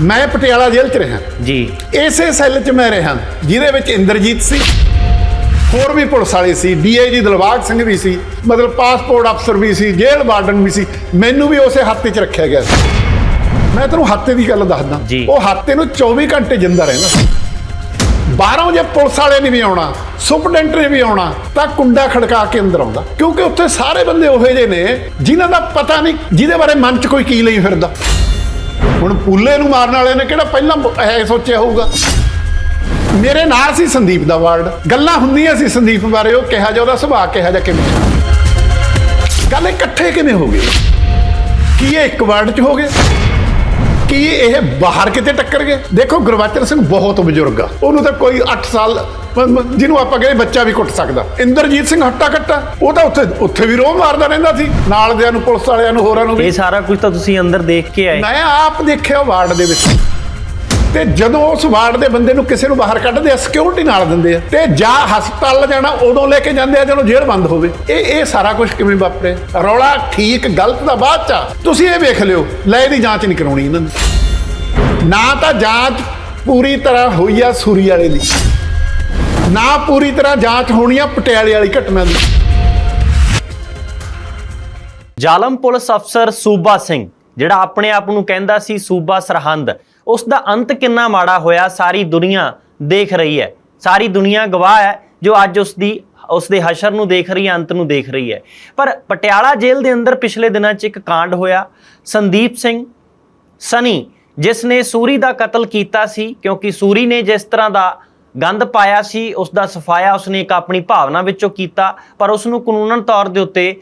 ਮੈਂ ਪਟਿਆਲਾ ਜੇਲ੍ਹ 'ਚ ਰਿਹਾ। ਜੀ। ਇਸੇ ਸੈੱਲ 'ਚ ਮੈਂ ਰਿਹਾ ਜਿਹਦੇ ਵਿੱਚ ਇੰਦਰਜੀਤ ਸੀ ਹੋਰ ਵੀ ਪੁਲਿਸ ਵਾਲੇ ਸੀ ਡੀਆਈਜੀ ਦਿਲਬਾਗ ਸਿੰਘ ਵੀ ਸੀ ਮਤਲਬ ਪਾਸਪੋਰਟ ਅਫਸਰ ਵੀ ਸੀ ਜੇਲ੍ਹ ਵਾਰਡਨ ਵੀ ਸੀ ਮੈਨੂੰ ਵੀ ਉਸੇ ਹੱਤੇ 'ਚ ਰੱਖਿਆ ਗਿਆ ਸੀ। ਮੈਂ ਤੈਨੂੰ ਹੱਤੇ ਦੀ ਗੱਲ ਦੱਸਦਾ। ਉਹ ਹੱਤੇ ਨੂੰ 24 ਘੰਟੇ ਜਿੰਦਾ ਰਹਿੰਦਾ ਸੀ। ਬਾਹਰੋਂ ਜੇ ਪੁਲਿਸ ਵਾਲੇ ਨੇ ਵੀ ਆਉਣਾ ਸੁਪਰਡੈਂਟ ਨੇ ਵੀ ਆਉਣਾ ਤਾਂ ਕੁੰਡਾ ਖੜਕਾ ਕੇ ਅੰਦਰ ਆਉਂਦਾ। ਕਿਉਂਕਿ ਉੱਥੇ ਸਾਰੇ ਬੰਦੇ ਉਹੇ ਜਿਹੇ ਨੇ ਜਿਨ੍ਹਾਂ ਦਾ ਪਤਾ ਨਹੀਂ ਜਿਹਦੇ ਬਾਰੇ ਮਨ 'ਚ ਕੋਈ ਕੀ ਲਈ ਫਿਰਦਾ। ਹੁਣ ਪੂਲੇ ਨੂੰ ਮਾਰਨ ਵਾਲੇ ਨੇ ਕਿਹੜਾ ਪਹਿਲਾਂ ਇਹ ਸੋਚਿਆ ਹੋਊਗਾ? ਮੇਰੇ ਨਾਲ ਸੀ ਸੰਦੀਪ ਦਾ ਵਰਡ। ਗੱਲਾਂ ਹੁੰਦੀਆਂ ਸੀ ਸੰਦੀਪ ਬਾਰੇ, ਉਹ ਕਿਹਾ ਜਾ ਉਹਦਾ ਸੁਭਾਅ ਕਿਹਾ ਜਾ ਕਿਵੇਂ? ਗੱਲ ਇਕੱਠੇ ਕਿਵੇਂ ਹੋ ਗਏ ਕੀ ਇਹ ਇੱਕ ਵਰਡ 'ਚ ਹੋ ਗਏ ਕੀ ਇਹ ਬਾਹਰ ਕਿਤੇ ਟੱਕਰ ਗਏ? ਦੇਖੋ ਗੁਰਬਚਨ ਸਿੰਘ ਬਹੁਤ ਬਜ਼ੁਰਗ ਆ। ਉਹਨੂੰ ਤਾਂ ਕੋਈ 8 ਸਾਲ ਜਿਹਨੂੰ ਆਪਾਂ ਕਹਿੰਦੇ ਬੱਚਾ ਵੀ ਕੁੱਟ ਸਕਦਾ। ਇੰਦਰਜੀਤ ਸਿੰਘ ਹੱਟਾ ਕੱਟਾ ਉਹ ਤਾਂ ਉੱਥੇ ਉੱਥੇ ਵੀ ਰੋਹ ਮਾਰਦਾ ਰਹਿੰਦਾ ਸੀ। ਨਾਲ ਦਿਆਂ ਨੂੰ ਪੁਲਿਸ ਵਾਲਿਆਂ ਨੂੰ ਹੋਰਾਂ ਨੂੰ ਵੀ। ਇਹ ਸਾਰਾ ਕੁਝ ਤਾਂ ਤੁਸੀਂ ਅੰਦਰ ਦੇਖ ਕੇ ਆਏ। ਮੈਂ ਆਪ ਦੇਖਿਆ ਵਾਰਡ ਦੇ ਵਿੱਚ। ਤੇ ਜਦੋਂ ਉਸ ਵਾਰਡ ਦੇ ਬੰਦੇ ਨੂੰ ਕਿਸੇ ਨੂੰ ਬਾਹਰ ਕੱਢਦੇ ਆ ਸਿਕਿਉਰਿਟੀ ਨਾਲ ਦਿੰਦੇ ਆ, ਤੇ ਜਾਂ ਹਸਪਤਾਲ ਜਾਣਾ ਉਦੋਂ ਲੈ ਕੇ ਜਾਂਦੇ ਆ ਜਦੋਂ ਜੇਲ੍ਹ ਬੰਦ ਹੋਵੇ। ਇਹ ਇਹ ਸਾਰਾ ਕੁਝ ਕਿਵੇਂ ਵਾਪਰੇ ਰੌਲਾ ਠੀਕ, ਗਲਤ ਦਾ ਬਾਅਦ ਚ ਤੁਸੀਂ ਇਹ ਵੇਖ ਲਿਓ, ਲੈ ਇਹਦੀ ਜਾਂਚ ਨਹੀਂ ਕਰਾਉਣੀ ਇਹਨਾਂ ਨੇ। ਨਾ ਤਾਂ ਜਾਂਚ ਪੂਰੀ ਤਰ੍ਹਾਂ ਹੋਈ ਆ ਸੂਰੀ ਵਾਲੇ ਦੀ। ਨਾ ਪੂਰੀ ਤਰ੍ਹਾਂ ਜਾਂਚ ਹੋਣੀ ਆ ਪਟਿਆਲੇ ਵਾਲੀ ਘਟਨਾ ਦੀ। ਜ਼ਾਲਮ ਪੁਲਿਸ ਅਫਸਰ ਸੂਬਾ ਸਿੰਘ, ਜਿਹੜਾ ਆਪਣੇ ਆਪ ਨੂੰ ਕਹਿੰਦਾ ਸੀ ਸੂਬਾ ਸਰਹੰਦ ਉਸ ਦਾ ਅੰਤ ਕਿੰਨਾ ਮਾੜਾ ਹੋਇਆ, ਸਾਰੀ ਦੁਨੀਆ ਦੇਖ ਰਹੀ ਹੈ। ਸਾਰੀ ਦੁਨੀਆ ਗਵਾਹ ਹੈ, ਜੋ ਅੱਜ ਉਸ ਦੀ ਉਸ ਦੇ ਹਸ਼ਰ ਨੂੰ ਦੇਖ ਰਹੀ ਹੈ, ਅੰਤ ਨੂੰ ਦੇਖ ਰਹੀ ਹੈ। ਪਰ ਪਟਿਆਲਾ ਜੇਲ੍ਹ ਦੇ ਅੰਦਰ ਪਿਛਲੇ ਦਿਨਾਂ 'ਚ ਇੱਕ ਕਾਂਡ ਹੋਇਆ। ਸੰਦੀਪ ਸਿੰਘ ਸਨੀ, ਜਿਸ ਨੇ ਸੂਰੀ ਦਾ ਕਤਲ ਕੀਤਾ ਸੀ, ਕਿਉਂਕਿ ਸੂਰੀ ਨੇ ਜਿਸ ਤਰ੍ਹਾਂ ਦਾ ਗੰਦ ਪਾਇਆ ਸੀ ਉਸ ਦਾ ਸਫਾਇਆ ਉਸਨੇ ਇੱਕ ਆਪਣੀ ਭਾਵਨਾ ਵਿੱਚੋਂ ਕੀਤਾ, ਪਰ ਉਸ ਨੂੰ ਕਾਨੂੰਨਨ ਤੌਰ ਦੇ ਉੱਤੇ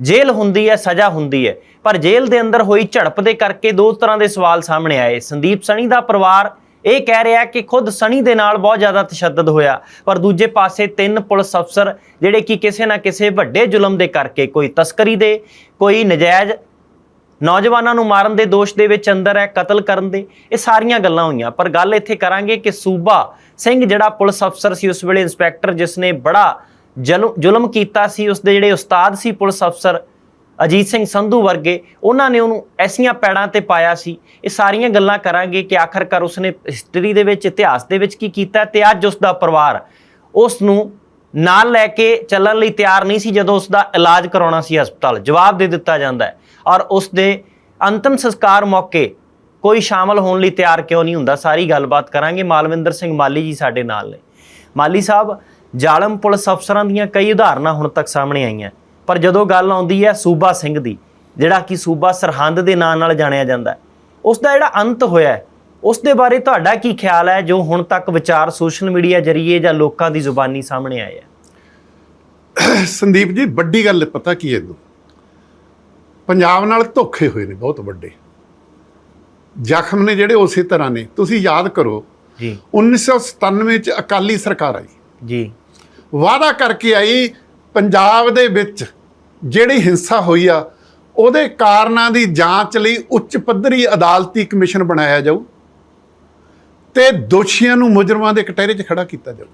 ਜੇਲ੍ਹ ਹੁੰਦੀ ਹੈ, ਸਜ਼ਾ ਹੁੰਦੀ ਹੈ। ਪਰ ਜੇਲ੍ਹ ਦੇ ਅੰਦਰ ਹੋਈ ਝੜਪ ਦੇ ਕਰਕੇ ਦੋ ਤਰ੍ਹਾਂ ਦੇ ਸਵਾਲ ਸਾਹਮਣੇ ਆਏ। ਸੰਦੀਪ ਸਣੀ ਦਾ ਪਰਿਵਾਰ ਇਹ ਕਹਿ ਰਿਹਾ ਕਿ ਖੁਦ ਸਣੀ ਦੇ ਨਾਲ ਬਹੁਤ ਜ਼ਿਆਦਾ ਤਸ਼ੱਦਦ ਹੋਇਆ, ਪਰ ਦੂਜੇ ਪਾਸੇ ਤਿੰਨ ਪੁਲਿਸ ਅਫਸਰ ਜਿਹੜੇ ਕਿ ਕਿਸੇ ਨਾ ਕਿਸੇ ਵੱਡੇ ਜ਼ੁਲਮ ਦੇ ਕਰਕੇ ਕੋਈ ਤਸਕਰੀ ਦੇ, ਕੋਈ ਨਜਾਇਜ਼ ਨੌਜਵਾਨਾਂ ਨੂੰ ਮਾਰਨ ਦੇ ਦੋਸ਼ ਦੇ ਵਿੱਚ ਅੰਦਰ ਹੈ, ਕਤਲ ਕਰਨ ਦੇ, ਇਹ ਸਾਰੀਆਂ ਗੱਲਾਂ ਹੋਈਆਂ। ਪਰ ਗੱਲ ਇੱਥੇ ਕਰਾਂਗੇ ਕਿ ਸੂਬਾ ਸਿੰਘ ਜਿਹੜਾ ਪੁਲਿਸ ਅਫਸਰ ਸੀ, ਉਸ ਵੇਲੇ ਇੰਸਪੈਕਟਰ ਜਿਸ ਨੇ ਬੜਾ ਜ਼ੁਲਮ ਜ਼ੁਲਮ ਕੀਤਾ ਸੀ, ਉਸ ਦੇ ਜਿਹੜੇ ਉਸਤਾਦ ਸੀ ਪੁਲਿਸ ਅਫਸਰ ਅਜੀਤ ਸਿੰਘ ਸੰਧੂ ਵਰਗੇ, ਉਹਨਾਂ ਨੇ ਉਹਨੂੰ ਐਸੀਆਂ ਪੈੜਾਂ ਤੇ ਪਾਇਆ ਸੀ। ਇਹ ਸਾਰੀਆਂ ਗੱਲਾਂ ਕਰਾਂਗੇ ਕਿ ਆਖਰਕਾਰ ਉਸਨੇ ਹਿਸਟਰੀ ਦੇ ਵਿੱਚ, ਇਤਿਹਾਸ ਦੇ ਵਿੱਚ ਕੀ ਕੀਤਾ ਤੇ ਅੱਜ ਉਸ ਦਾ ਪਰਿਵਾਰ ਉਸ ਨੂੰ ਨਾਲ ਲੈ ਕੇ ਚੱਲਣ ਲਈ ਤਿਆਰ ਨਹੀਂ ਸੀ, ਜਦੋਂ ਉਸ ਦਾ ਇਲਾਜ ਕਰਾਉਣਾ ਸੀ ਹਸਪਤਾਲ। ਜਵਾਬ ਦੇ ਦਿੱਤਾ ਜਾਂਦਾ ਹੈ। ਔਰ ਉਸ ਦੇ ਅੰਤਮ ਸੰਸਕਾਰ ਮੌਕੇ ਕੋਈ ਸ਼ਾਮਲ ਹੋਣ ਲਈ ਤਿਆਰ ਕਿਉਂ ਨਹੀਂ ਹੁੰਦਾ, ਸਾਰੀ ਗੱਲਬਾਤ ਕਰਾਂਗੇ। ਮਾਲਵਿੰਦਰ ਸਿੰਘ ਮਾਲੀ ਜੀ ਸਾਡੇ ਨਾਲ ਨੇ। ਮਾਲੀ ਸਾਹਿਬ, ਜ਼ਾਲਮ ਪੁਲਿਸ ਅਫਸਰਾਂ ਦੀਆਂ ਕਈ ਉਦਾਹਰਨਾਂ ਹੁਣ ਤੱਕ ਸਾਹਮਣੇ ਆਈਆਂ। ਪਰ ਜਦੋਂ ਗੱਲ ਆਉਂਦੀ ਹੈ ਸੂਬਾ ਸਿੰਘ ਦੀ ਜਿਹੜਾ ਕਿ ਸੂਬਾ ਸਰਹੰਦ ਦੇ ਨਾਂ ਨਾਲ ਜਾਣਿਆ ਜਾਂਦਾ ਉਸ ਦਾ ਜਿਹੜਾ ਅੰਤ ਹੋਇਆ ਉਸ ਦੇ ਬਾਰੇ ਤੁਹਾਡਾ ਕੀ ਖਿਆਲ ਹੈ ਜੋ ਹੁਣ ਤੱਕ ਵਿਚਾਰ ਸੋਸ਼ਲ ਮੀਡੀਆ ਜਰੀਏ ਜਾਂ ਲੋਕਾਂ ਦੀ ਜ਼ੁਬਾਨੀ ਸਾਹਮਣੇ ਆਏ ਹੈ? ਸੰਦੀਪ ਜੀ ਵੱਡੀ ਗੱਲ ਪਤਾ ਕੀ ਹੈ ਇਹਨੂੰ? ਪੰਜਾਬ ਨਾਲ ਧੋਖੇ ਹੋਏ ਨੇ ਬਹੁਤ ਵੱਡੇ। ਜ਼ਖਮ ਨੇ ਜਿਹੜੇ ਉਸੇ ਤਰ੍ਹਾਂ ਨੇ। ਤੁਸੀਂ ਯਾਦ ਕਰੋ ਜੀ। 1997 ਚ ਅਕਾਲੀ ਸਰਕਾਰ ਆਈ। ਜੀ। ਵਾਅਦਾ ਕਰਕੇ ਆਈ ਪੰਜਾਬ ਦੇ ਵਿੱਚ ਜਿਹੜੀ ਹਿੰਸਾ ਹੋਈ ਆ ਉਹਦੇ ਕਾਰਨਾਂ ਦੀ ਜਾਂਚ ਲਈ ਉੱਚ ਪੱਧਰੀ ਅਦਾਲਤੀ ਕਮਿਸ਼ਨ ਬਣਾਇਆ ਜਾਊ ਤੇ ਦੋਸ਼ੀਆਂ ਨੂੰ ਮੁਜਰਮਾਂ ਦੇ ਕਟਹਿਰੇ 'ਚ ਖੜਾ ਕੀਤਾ ਜਾਊ।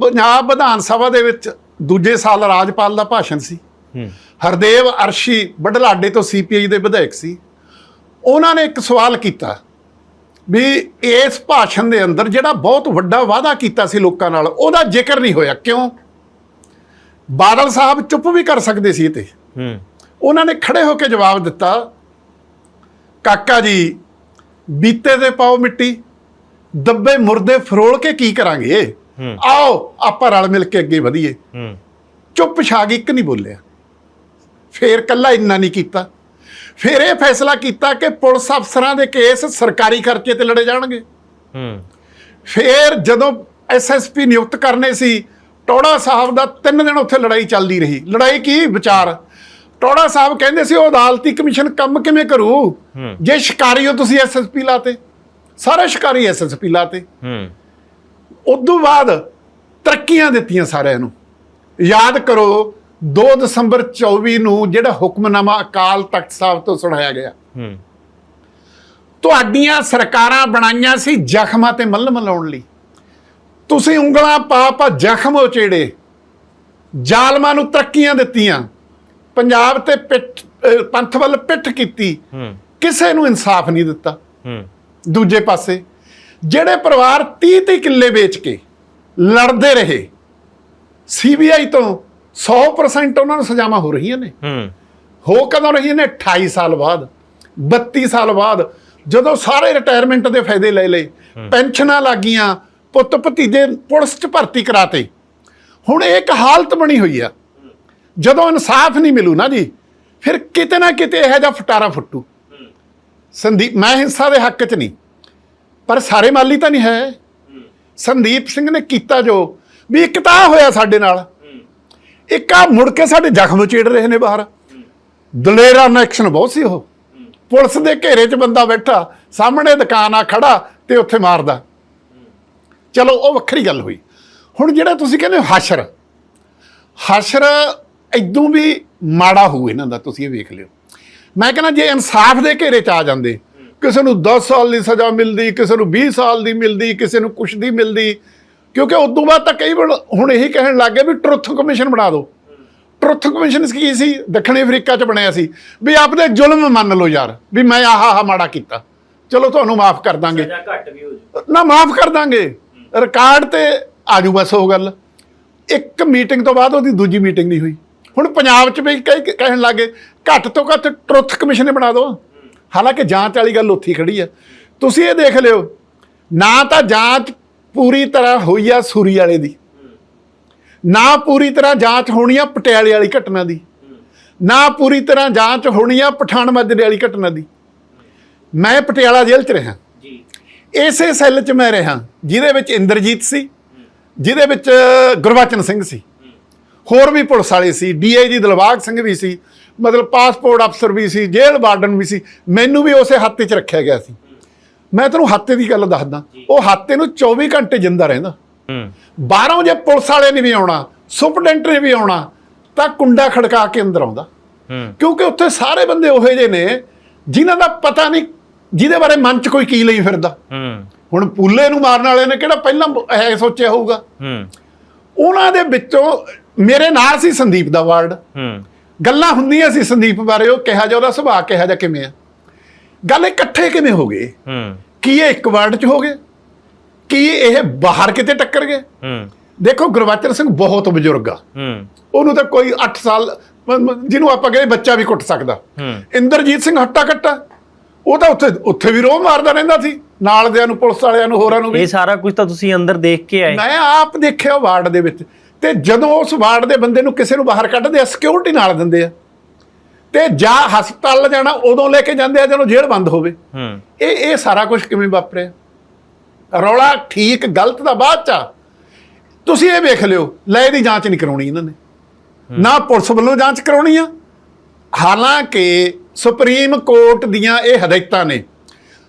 ਪੰਜਾਬ ਵਿਧਾਨ ਸਭਾ ਦੇ ਵਿੱਚ ਦੂਜੇ ਸਾਲ ਰਾਜਪਾਲ ਦਾ ਭਾਸ਼ਣ ਸੀ। ਹਰਦੇਵ ਅਰਸ਼ੀ ਬਡਲਾਡੇ ਤੋਂ ਸੀਪੀਆਈ ਦੇ ਵਿਧਾਇਕ ਸੀ। ਉਹਨਾਂ ਨੇ ਇੱਕ ਸਵਾਲ ਕੀਤਾ ਵੀ ਇਸ ਭਾਸ਼ਣ ਦੇ ਅੰਦਰ ਜਿਹੜਾ ਬਹੁਤ ਵੱਡਾ ਵਾਅਦਾ ਕੀਤਾ ਸੀ ਲੋਕਾਂ ਨਾਲ ਉਹਦਾ ਜ਼ਿਕਰ ਨਹੀਂ ਹੋਇਆ। ਕਿਉਂ? ਬਾਦਲ ਸਾਹਿਬ ਚੁੱਪ ਵੀ ਕਰ ਸਕਦੇ ਸੀ ਇਹ ਤੇ ਹੂੰ। ਉਹਨਾਂ ਨੇ ਖੜੇ ਹੋ ਕੇ ਜਵਾਬ ਦਿੱਤਾ ਕਾਕਾ ਜੀ ਬੀਤੇ ਦੇ ਪਾਓ ਮਿੱਟੀ ਦੱਬੇ ਮੁਰਦੇ ਫਰੋਲ ਕੇ ਕੀ ਕਰਾਂਗੇ। ਆਓ ਆਪਾਂ ਰਲ ਮਿਲ ਕੇ ਅੱਗੇ ਵਧੀਏ। ਹੂੰ। ਚੁੱਪ ਛਾ ਗਈ ਇੱਕ ਨਹੀਂ ਬੋਲਿਆ। ਫੇਰ ਕੱਲਾ ਇੰਨਾ ਨਹੀਂ ਕੀਤਾ। ਫਿਰ ਇਹ ਫੈਸਲਾ ਕੀਤਾ ਕਿ ਪੁਲਿਸ ਅਫਸਰਾਂ ਦੇ ਕੇਸ ਸਰਕਾਰੀ ਖਰਚੇ ਤੇ ਲੜੇ ਜਾਣਗੇ। ਹੂੰ। ਫਿਰ ਜਦੋਂ ਐਸਐਸਪੀ ਨਿਯੁਕਤ ਕਰਨੇ ਸੀ ਟੋੜਾ ਸਾਹਿਬ ਦਾ ਤਿੰਨ ਦਿਨ ਉੱਥੇ ਲੜਾਈ ਚੱਲਦੀ ਰਹੀ। ਲੜਾਈ ਕੀ? ਵਿਚਾਰ। ਟੋੜਾ ਸਾਹਿਬ ਕਹਿੰਦੇ ਸੀ ਉਹ ਅਦਾਲਤੀ ਕਮਿਸ਼ਨ ਕੰਮ ਕਿਵੇਂ ਕਰੂ। ਜੇ ਸ਼ਿਕਾਰੀ ਹੋ ਤੁਸੀਂ ਐਸਐਸਪੀ ਲਾਤੇ। ਸਾਰੇ ਸ਼ਿਕਾਰੀ ਐਸਐਸਪੀ ਲਾਤੇ। ਹੂੰ। ਉਦੋਂ ਬਾਅਦ ਤਰੱਕੀਆਂ ਦਿੱਤੀਆਂ ਸਾਰਿਆਂ ਨੂੰ। ਯਾਦ ਕਰੋ 2 ਦਸੰਬਰ 24 ਨੂੰ ਜਿਹੜਾ ਹੁਕਮਨਾਮਾ ਅਕਾਲ ਤਖਤ ਸਾਹਿਬ ਤੋਂ ਸੁਣਾਇਆ ਗਿਆ। ਹੂੰ। ਤੁਹਾਡੀਆਂ ਸਰਕਾਰਾਂ ਬਣਾਈਆਂ ਸੀ ਜ਼ਖਮਾਂ ਤੇ ਮੱਲਮ ਲਾਉਣ ਲਈ। ਤੁਸੀਂ ਉਂਗਲਾਂ ਪਾ ਪਾ ਜ਼ਖਮ ਉਚੇੜੇ ਜ਼ਾਲਮਾਂ ਨੂੰ ਤਰੱਕੀਆਂ ਦਿੱਤੀਆਂ। ਪੰਜਾਬ ਤੇ ਪਿੱਠ ਪੰਥ ਵੱਲ ਪਿੱਠ ਕੀਤੀ। ਕਿਸੇ ਨੂੰ ਇਨਸਾਫ ਨਹੀਂ ਦਿੱਤਾ। ਦੂਜੇ ਪਾਸੇ ਜਿਹੜੇ ਪਰਿਵਾਰ 30 30 ਕਿੱਲੇ ਵੇਚ ਕੇ ਲੜਦੇ ਰਹੇ ਸੀਬੀਆਈ ਤੋਂ 100% ਉਹਨਾਂ ਨੂੰ ਸਜ਼ਾਵਾਂ ਹੋ ਰਹੀਆਂ ਨੇ। ਹੂੰ। ਹੋ ਕਦੋਂ ਰਹੀਆਂ ਨੇ? 28 ਸਾਲ ਬਾਅਦ 32 ਸਾਲ ਬਾਅਦ ਜਦੋਂ ਸਾਰੇ ਰਿਟਾਇਰਮੈਂਟ ਦੇ ਫਾਇਦੇ ਲੈ ਲਏ ਪੈਨਸ਼ਨਾਂ ਲੱਗੀਆਂ ਪੁੱਤ ਭਤੀਜੇ ਪੁਲਿਸ 'ਚ ਭਰਤੀ ਕਰਾਤੇ। ਹੁਣ ਇਹ ਇੱਕ ਹਾਲਤ ਬਣੀ ਹੋਈ ਆ। ਜਦੋਂ ਇਨਸਾਫ ਨਹੀਂ ਮਿਲੂ ਨਾ ਜੀ, ਫਿਰ ਕਿਤੇ ਨਾ ਕਿਤੇ ਇਹੋ ਜਿਹਾ ਫਟਾਰਾ ਫੁੱਟੂ। ਸੰਦੀਪ, ਮੈਂ ਹਿੰਸਾ ਦੇ ਹੱਕ 'ਚ ਨਹੀਂ, ਪਰ ਸਾਰੇ ਮਾਲੀ ਤਾਂ ਨਹੀਂ ਹੈ। ਸੰਦੀਪ ਸਿੰਘ ਨੇ ਕੀਤਾ ਜੋ, ਵੀ ਇੱਕ ਤਾਂ ਹੋਇਆ ਸਾਡੇ ਨਾਲ। ਇੱਕ ਆ ਮੁੜ ਕੇ ਸਾਡੇ ਜ਼ਖਮ ਚੀੜ ਰਹੇ ਨੇ ਬਾਹਰ। ਦਲੇਰਾ ਐਕਸ਼ਨ ਬਹੁਤ ਸੀ ਉਹ। ਪੁਲਿਸ ਦੇ ਘੇਰੇ 'ਚ ਬੰਦਾ ਬੈਠਾ, ਸਾਹਮਣੇ ਦੁਕਾਨ ਆ ਖੜਾ ਤੇ ਉੱਥੇ ਮਾਰਦਾ। ਚਲੋ ਉਹ ਵੱਖਰੀ ਗੱਲ ਹੋਈ। ਹੁਣ ਜਿਹੜਾ ਤੁਸੀਂ ਕਹਿੰਦੇ ਹੋ ਹਸ਼ਰ ਹਸ਼ਰ ਇਦੋਂ ਵੀ ਮਾੜਾ ਹੋਊ ਇਹਨਾਂ ਦਾ ਤੁਸੀਂ ਇਹ ਵੇਖ ਲਿਓ। ਮੈਂ ਕਹਿੰਦਾ ਜੇ ਇਨਸਾਫ ਦੇ ਘੇਰੇ 'ਚ ਆ ਜਾਂਦੇ ਕਿਸੇ ਨੂੰ 10 ਸਾਲ ਦੀ ਸਜ਼ਾ ਮਿਲਦੀ ਕਿਸੇ ਨੂੰ 20 ਸਾਲ ਦੀ ਮਿਲਦੀ ਕਿਸੇ ਨੂੰ ਕੁਛ ਦੀ ਮਿਲਦੀ ਕਿਉਂਕਿ ਉਸ ਤੋਂ ਬਾਅਦ ਤਾਂ ਕਈ ਵਾਰ ਹੁਣ ਇਹੀ ਕਹਿਣ ਲੱਗ ਗਏ ਵੀ ਟਰੁੱਥ ਕਮਿਸ਼ਨ ਬਣਾ ਦਿਓ। ਟਰੁੱਥ ਕਮਿਸ਼ਨ ਕੀ ਸੀ? ਦੱਖਣੀ ਅਫਰੀਕਾ 'ਚ ਬਣਿਆ ਸੀ। ਵੀ ਆਪਦੇ ਜ਼ੁਲਮ ਮੰਨ ਲਓ ਯਾਰ ਵੀ ਮੈਂ ਆਹ ਆਹ ਮਾੜਾ ਕੀਤਾ। ਚਲੋ ਤੁਹਾਨੂੰ ਮਾਫ ਕਰ ਦਾਂਗੇ। ਨਾ ਮਾਫ ਕਰ ਦਾਂਗੇ। ਰਿਕਾਰਡ ਤੇ ਆਜੂ ਬਸ ਉਹ ਗੱਲ। ਇੱਕ ਮੀਟਿੰਗ ਤੋਂ ਬਾਅਦ ਉਹਦੀ ਦੂਜੀ ਮੀਟਿੰਗ ਨਹੀਂ ਹੋਈ। ਹੁਣ ਪੰਜਾਬ 'ਚ ਵੀ ਕਈ ਕਹਿਣ ਲੱਗੇ ਘੱਟ ਤੋਂ ਘੱਟ ਟਰੁੱਥ ਕਮਿਸ਼ਨ ਹੀ ਬਣਾ ਦਿਓ ਹਾਲਾਂਕਿ ਜਾਂਚ ਵਾਲੀ ਗੱਲ ਉੱਥੇ ਹੀ ਖੜੀ ਆ। ਤੁਸੀਂ ਇਹ ਦੇਖ ਲਿਓ, ਨਾ ਤਾਂ ਜਾਂਚ ਪੂਰੀ ਤਰ੍ਹਾਂ ਹੋਈ ਆ ਸੂਰੀ ਵਾਲੇ ਦੀ। ਨਾ ਪੂਰੀ ਤਰ੍ਹਾਂ ਜਾਂਚ ਹੋਣੀ ਆ ਪਟਿਆਲੇ ਵਾਲੀ ਘਟਨਾ ਦੀ। ਨਾ ਪੂਰੀ ਤਰ੍ਹਾਂ ਜਾਂਚ ਹੋਣੀ ਆ ਪਠਾਨ ਮਾਜਰੇ ਵਾਲੀ ਘਟਨਾ ਦੀ। ਮੈਂ ਪਟਿਆਲਾ ਜੇਲ੍ਹ 'ਚ ਰਿਹਾ। ਇਸੇ ਸੈੱਲ 'ਚ ਮੈਂ ਰਿਹਾ ਜਿਹਦੇ ਵਿੱਚ ਇੰਦਰਜੀਤ ਸੀ ਜਿਹਦੇ ਵਿੱਚ ਗੁਰਬਚਨ ਸਿੰਘ ਸੀ। ਹੋਰ ਵੀ ਪੁਲਿਸ ਵਾਲੇ ਸੀ ਡੀਆਈਜੀ ਦਿਲਬਾਗ ਸਿੰਘ ਵੀ ਸੀ ਮਤਲਬ ਪਾਸਪੋਰਟ ਅਫਸਰ ਵੀ ਸੀ ਜੇਲ੍ਹ ਵਾਰਡਨ ਵੀ ਸੀ ਮੈਨੂੰ ਵੀ ਉਸੇ ਹੱਤੇ 'ਚ ਰੱਖਿਆ ਗਿਆ ਸੀ। ਮੈਂ ਤੈਨੂੰ ਹੱਤੇ ਦੀ ਗੱਲ ਦੱਸਦਾ ਉਹ ਹੱਤੇ ਨੂੰ 24 ਘੰਟੇ ਜਿੰਦਾ ਰਹਿੰਦਾ। ਹੂੰ ਬਾਹਰੋਂ ਜੇ ਪੁਲਿਸ ਵਾਲੇ ਨੇ ਵੀ ਆਉਣਾ ਸੁਪਰਡੈਂਟ ਨੇ ਵੀ ਆਉਣਾ ਤਾਂ ਕੁੰਡਾ ਖੜਕਾ ਕੇ ਅੰਦਰ ਆਉਂਦਾ। ਹੂੰ। ਕਿਉਂਕਿ ਉੱਥੇ ਸਾਰੇ ਬੰਦੇ ਉਹੇ ਜਿਹੇ ਨੇ ਜਿਨ੍ਹਾਂ ਦਾ ਪਤਾ ਨਹੀਂ ਜਿਹਦੇ ਬਾਰੇ ਮਨ 'ਚ ਕੋਈ ਕੀ ਲਈ ਫਿਰਦਾ? ਹੂੰ। ਹੁਣ ਪੂਲੇ ਨੂੰ ਮਾਰਨ ਵਾਲੇ ਨੇ ਕਿਹੜਾ ਪਹਿਲਾਂ ਇਹ ਸੋਚਿਆ ਹੋਊਗਾ? ਹੂੰ। ਉਹਨਾਂ ਦੇ ਵਿੱਚੋਂ ਮੇਰੇ ਨਾਲ ਸੀ ਸੰਦੀਪ ਦਾ ਵਾਰਡ। ਹੂੰ। ਗੱਲਾਂ ਹੁੰਦੀਆਂ ਸੀ ਸੰਦੀਪ ਬਾਰੇ ਉਹ ਕਿਹਾ ਜਾ ਉਹਦਾ ਸੁਭਾਅ ਕਿਹਾ ਜਾ ਕਿਵੇਂ ਆ? ਗੱਲ ਇਕੱਠੇ ਕਿਵੇਂ ਹੋ ਗਏ? ਹੂੰ। ਕੀ ਇਹ ਇੱਕ ਵਾਰਡ 'ਚ ਹੋ ਗਏ? ਕੀ ਇਹ ਬਾਹਰ ਕਿਤੇ ਟੱਕਰ ਗਏ? ਹੂੰ। ਦੇਖੋ ਗੁਰਬਚਨ ਸਿੰਘ ਬਹੁਤ ਬਜ਼ੁਰਗ ਆ। ਹੂੰ। ਉਹਨੂੰ ਤਾਂ ਕੋਈ 8 ਸਾਲ ਜਿਹਨੂੰ ਆਪਾਂ ਕਹਿੰਦੇ ਬੱਚਾ ਵੀ ਕੁੱਟ ਸਕਦਾ। ਇੰਦਰਜੀਤ ਸਿੰਘ ਹੱਟਾ ਕੱਟਾ ਉਹ ਤਾਂ ਉੱਥੇ ਉੱਥੇ ਵੀ ਰੋਹ ਮਾਰਦਾ ਰਹਿੰਦਾ ਸੀ। ਨਾਲ ਦਿਆਂ ਨੂੰ ਪੁਲਿਸ ਵਾਲਿਆਂ ਨੂੰ ਹੋਰਾਂ ਨੂੰ ਵੀ। ਇਹ ਸਾਰਾ ਕੁਝ ਤਾਂ ਤੁਸੀਂ ਅੰਦਰ ਦੇਖ ਕੇ ਆਏ। ਮੈਂ ਆਪ ਦੇਖਿਆ ਵਾਰਡ ਦੇ ਵਿੱਚ। ਤੇ ਜਦੋਂ ਉਸ ਵਾਰਡ ਦੇ ਬੰਦੇ ਨੂੰ ਕਿਸੇ ਨੂੰ ਬਾਹਰ ਕੱਢਦੇ ਆ ਸਿਕਿਉਰਿਟੀ ਨਾਲ ਦਿੰਦੇ ਆ। ਤੇ ਜਾਂ ਹਸਪਤਾਲ ਜਾਣਾ ਉਦੋਂ ਲੈ ਕੇ ਜਾਂਦੇ ਆ ਜਦੋਂ ਜੇਲ੍ਹ ਬੰਦ ਹੋਵੇ। ਹੂੰ। ਇਹ ਇਹ ਸਾਰਾ ਕੁਝ ਕਿਵੇਂ ਵਾਪਰਿਆ? ਰੌਲਾ ਠੀਕ ਗਲਤ ਦਾ ਬਾਅਦ ਚ ਆ। ਤੁਸੀਂ ਇਹ ਵੇਖ ਲਿਓ ਲੈ ਦੀ ਜਾਂਚ ਨਹੀਂ ਕਰਾਉਣੀ ਇਹਨਾਂ ਨੇ। ਨਾ ਪੁਲਿਸ ਵੱਲੋਂ ਜਾਂਚ ਕਰਾਉਣੀ ਆ। ਹਾਲਾਂਕਿ ਸੁਪਰੀਮ ਕੋਰਟ ਦੀਆਂ ਇਹ ਹਦਾਇਤਾਂ ਨੇ।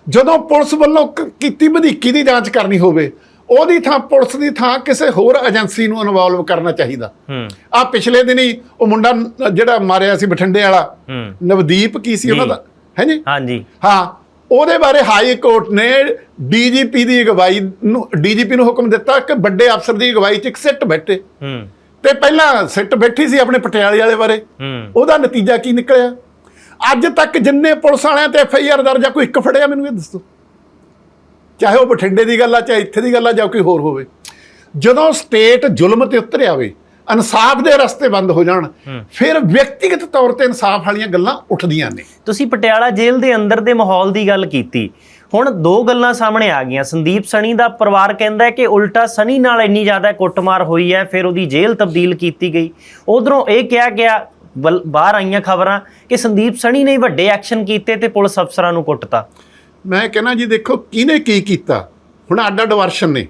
ਜਦੋਂ ਪੁਲਿਸ ਵੱਲੋਂ ਕੀਤੀ ਵਧੀਕੀ ਦੀ ਜਾਂਚ ਕਰਨੀ ਹੋਵੇ ਉਹਦੀ ਥਾਂ ਪੁਲਿਸ ਦੀ ਥਾਂ ਕਿਸੇ ਹੋਰ ਏਜੰਸੀ ਨੂੰ ਇਨਵੋਲਵ ਕਰਨਾ ਚਾਹੀਦਾ। ਹੂੰ। ਆ ਪਿਛਲੇ ਦਿਨੀ ਉਹ ਮੁੰਡਾ ਜਿਹੜਾ ਮਾਰਿਆ ਸੀ ਬਠਿੰਡੇ ਵਾਲਾ ਨਵਦੀਪ ਕੀ ਸੀ ਉਹਨਾਂ। ਦਾ? ਹੈ ਜੀ? ਹਾਂਜੀ। ਹਾਂ ਉਹਦੇ ਬਾਰੇ ਹਾਈ ਕੋਰਟ ਨੇ ਡੀਜੀਪੀ ਦੀ ਅਗਵਾਈ ਨੂੰ ਡੀਜੀਪੀ ਨੂੰ ਹੁਕਮ ਦਿੱਤਾ ਕਿ ਵੱਡੇ ਅਫਸਰ ਦੀ ਅਗਵਾਈ 'ਚ ਇੱਕ ਸਿੱਟ ਬੈਠੇ। ਹੂੰ। ਤੇ ਪਹਿਲਾਂ ਸਿੱਟ ਬੈਠੀ ਸੀ ਆਪਣੇ ਪਟਿਆਲੇ ਵਾਲੇ ਬਾਰੇ। ਉਹਦਾ ਨਤੀਜਾ ਕੀ ਨਿਕਲਿਆ? ਅੱਜ ਤੱਕ ਜਿੰਨੇ ਪੁਲਿਸ ਵਾਲਿਆਂ ਤੇ ਐਫ ਆਈ ਆਰ ਦਰਜ ਆ ਕੋਈ ਇੱਕ ਫੜਿਆ ਮੈਨੂੰ ਇਹ ਦੱਸੋ। ਚਾਹੇ ਉਹ ਬਠਿੰਡੇ ਦੀ ਗੱਲ ਆ ਚਾਹੇ ਇੱਥੇ ਦੀ ਗੱਲ ਆ ਜਾਂ ਕੋਈ ਹੋਰ ਹੋਵੇ। ਜਦੋਂ ਸਟੇਟ ਜ਼ੁਲਮ ਤੇ ਉਤਰ ਆਵੇ ਇਨਸਾਫ ਦੇ ਰਸਤੇ ਬੰਦ ਹੋ ਜਾਣ ਫਿਰ ਵਿਅਕਤੀਗਤ ਤੌਰ ਤੇ ਇਨਸਾਫ ਵਾਲੀਆਂ ਗੱਲਾਂ ਉੱਠਦੀਆਂ ਨੇ। ਤੁਸੀਂ ਪਟਿਆਲਾ ਜੇਲ੍ਹ ਦੇ ਅੰਦਰ ਦੇ ਮਾਹੌਲ ਦੀ ਗੱਲ ਕੀਤੀ। ਹੁਣ ਦੋ ਗੱਲਾਂ ਸਾਹਮਣੇ ਆ ਗਈਆਂ। ਸੰਦੀਪ ਸਣੀ ਦਾ ਪਰਿਵਾਰ ਕਹਿੰਦਾ ਹੈ ਕਿ ਉਲਟਾ ਸਣੀ ਨਾਲ ਇੰਨੀ ਜ਼ਿਆਦਾ ਕੁੱਟਮਾਰ ਹੋਈ ਹੈ ਫਿਰ ਉਹਦੀ ਜੇਲ੍ਹ ਤਬਦੀਲ ਕੀਤੀ ਗਈ। ਉਧਰੋਂ ਇਹ ਕਿਹਾ ਗਿਆ ਬਾਹਰ ਆਈਆਂ ਖਬਰਾਂ ਕਿ ਸੰਦੀਪ ਸਣੀ ਨੇ ਵੱਡੇ ਐਕਸ਼ਨ ਕੀਤੇ ਤੇ ਪੁਲਿਸ ਅਫਸਰਾਂ ਨੂੰ ਕੁੱਟਤਾ। ਮੈਂ ਕਹਿੰਦਾ ਜੀ, ਦੇਖੋ ਕਿਹਨੇ ਕੀ ਕੀਤਾ? ਹੁਣ ਅੱਡ ਅੱਡ ਵਰਸ਼ਨ ਨੇ।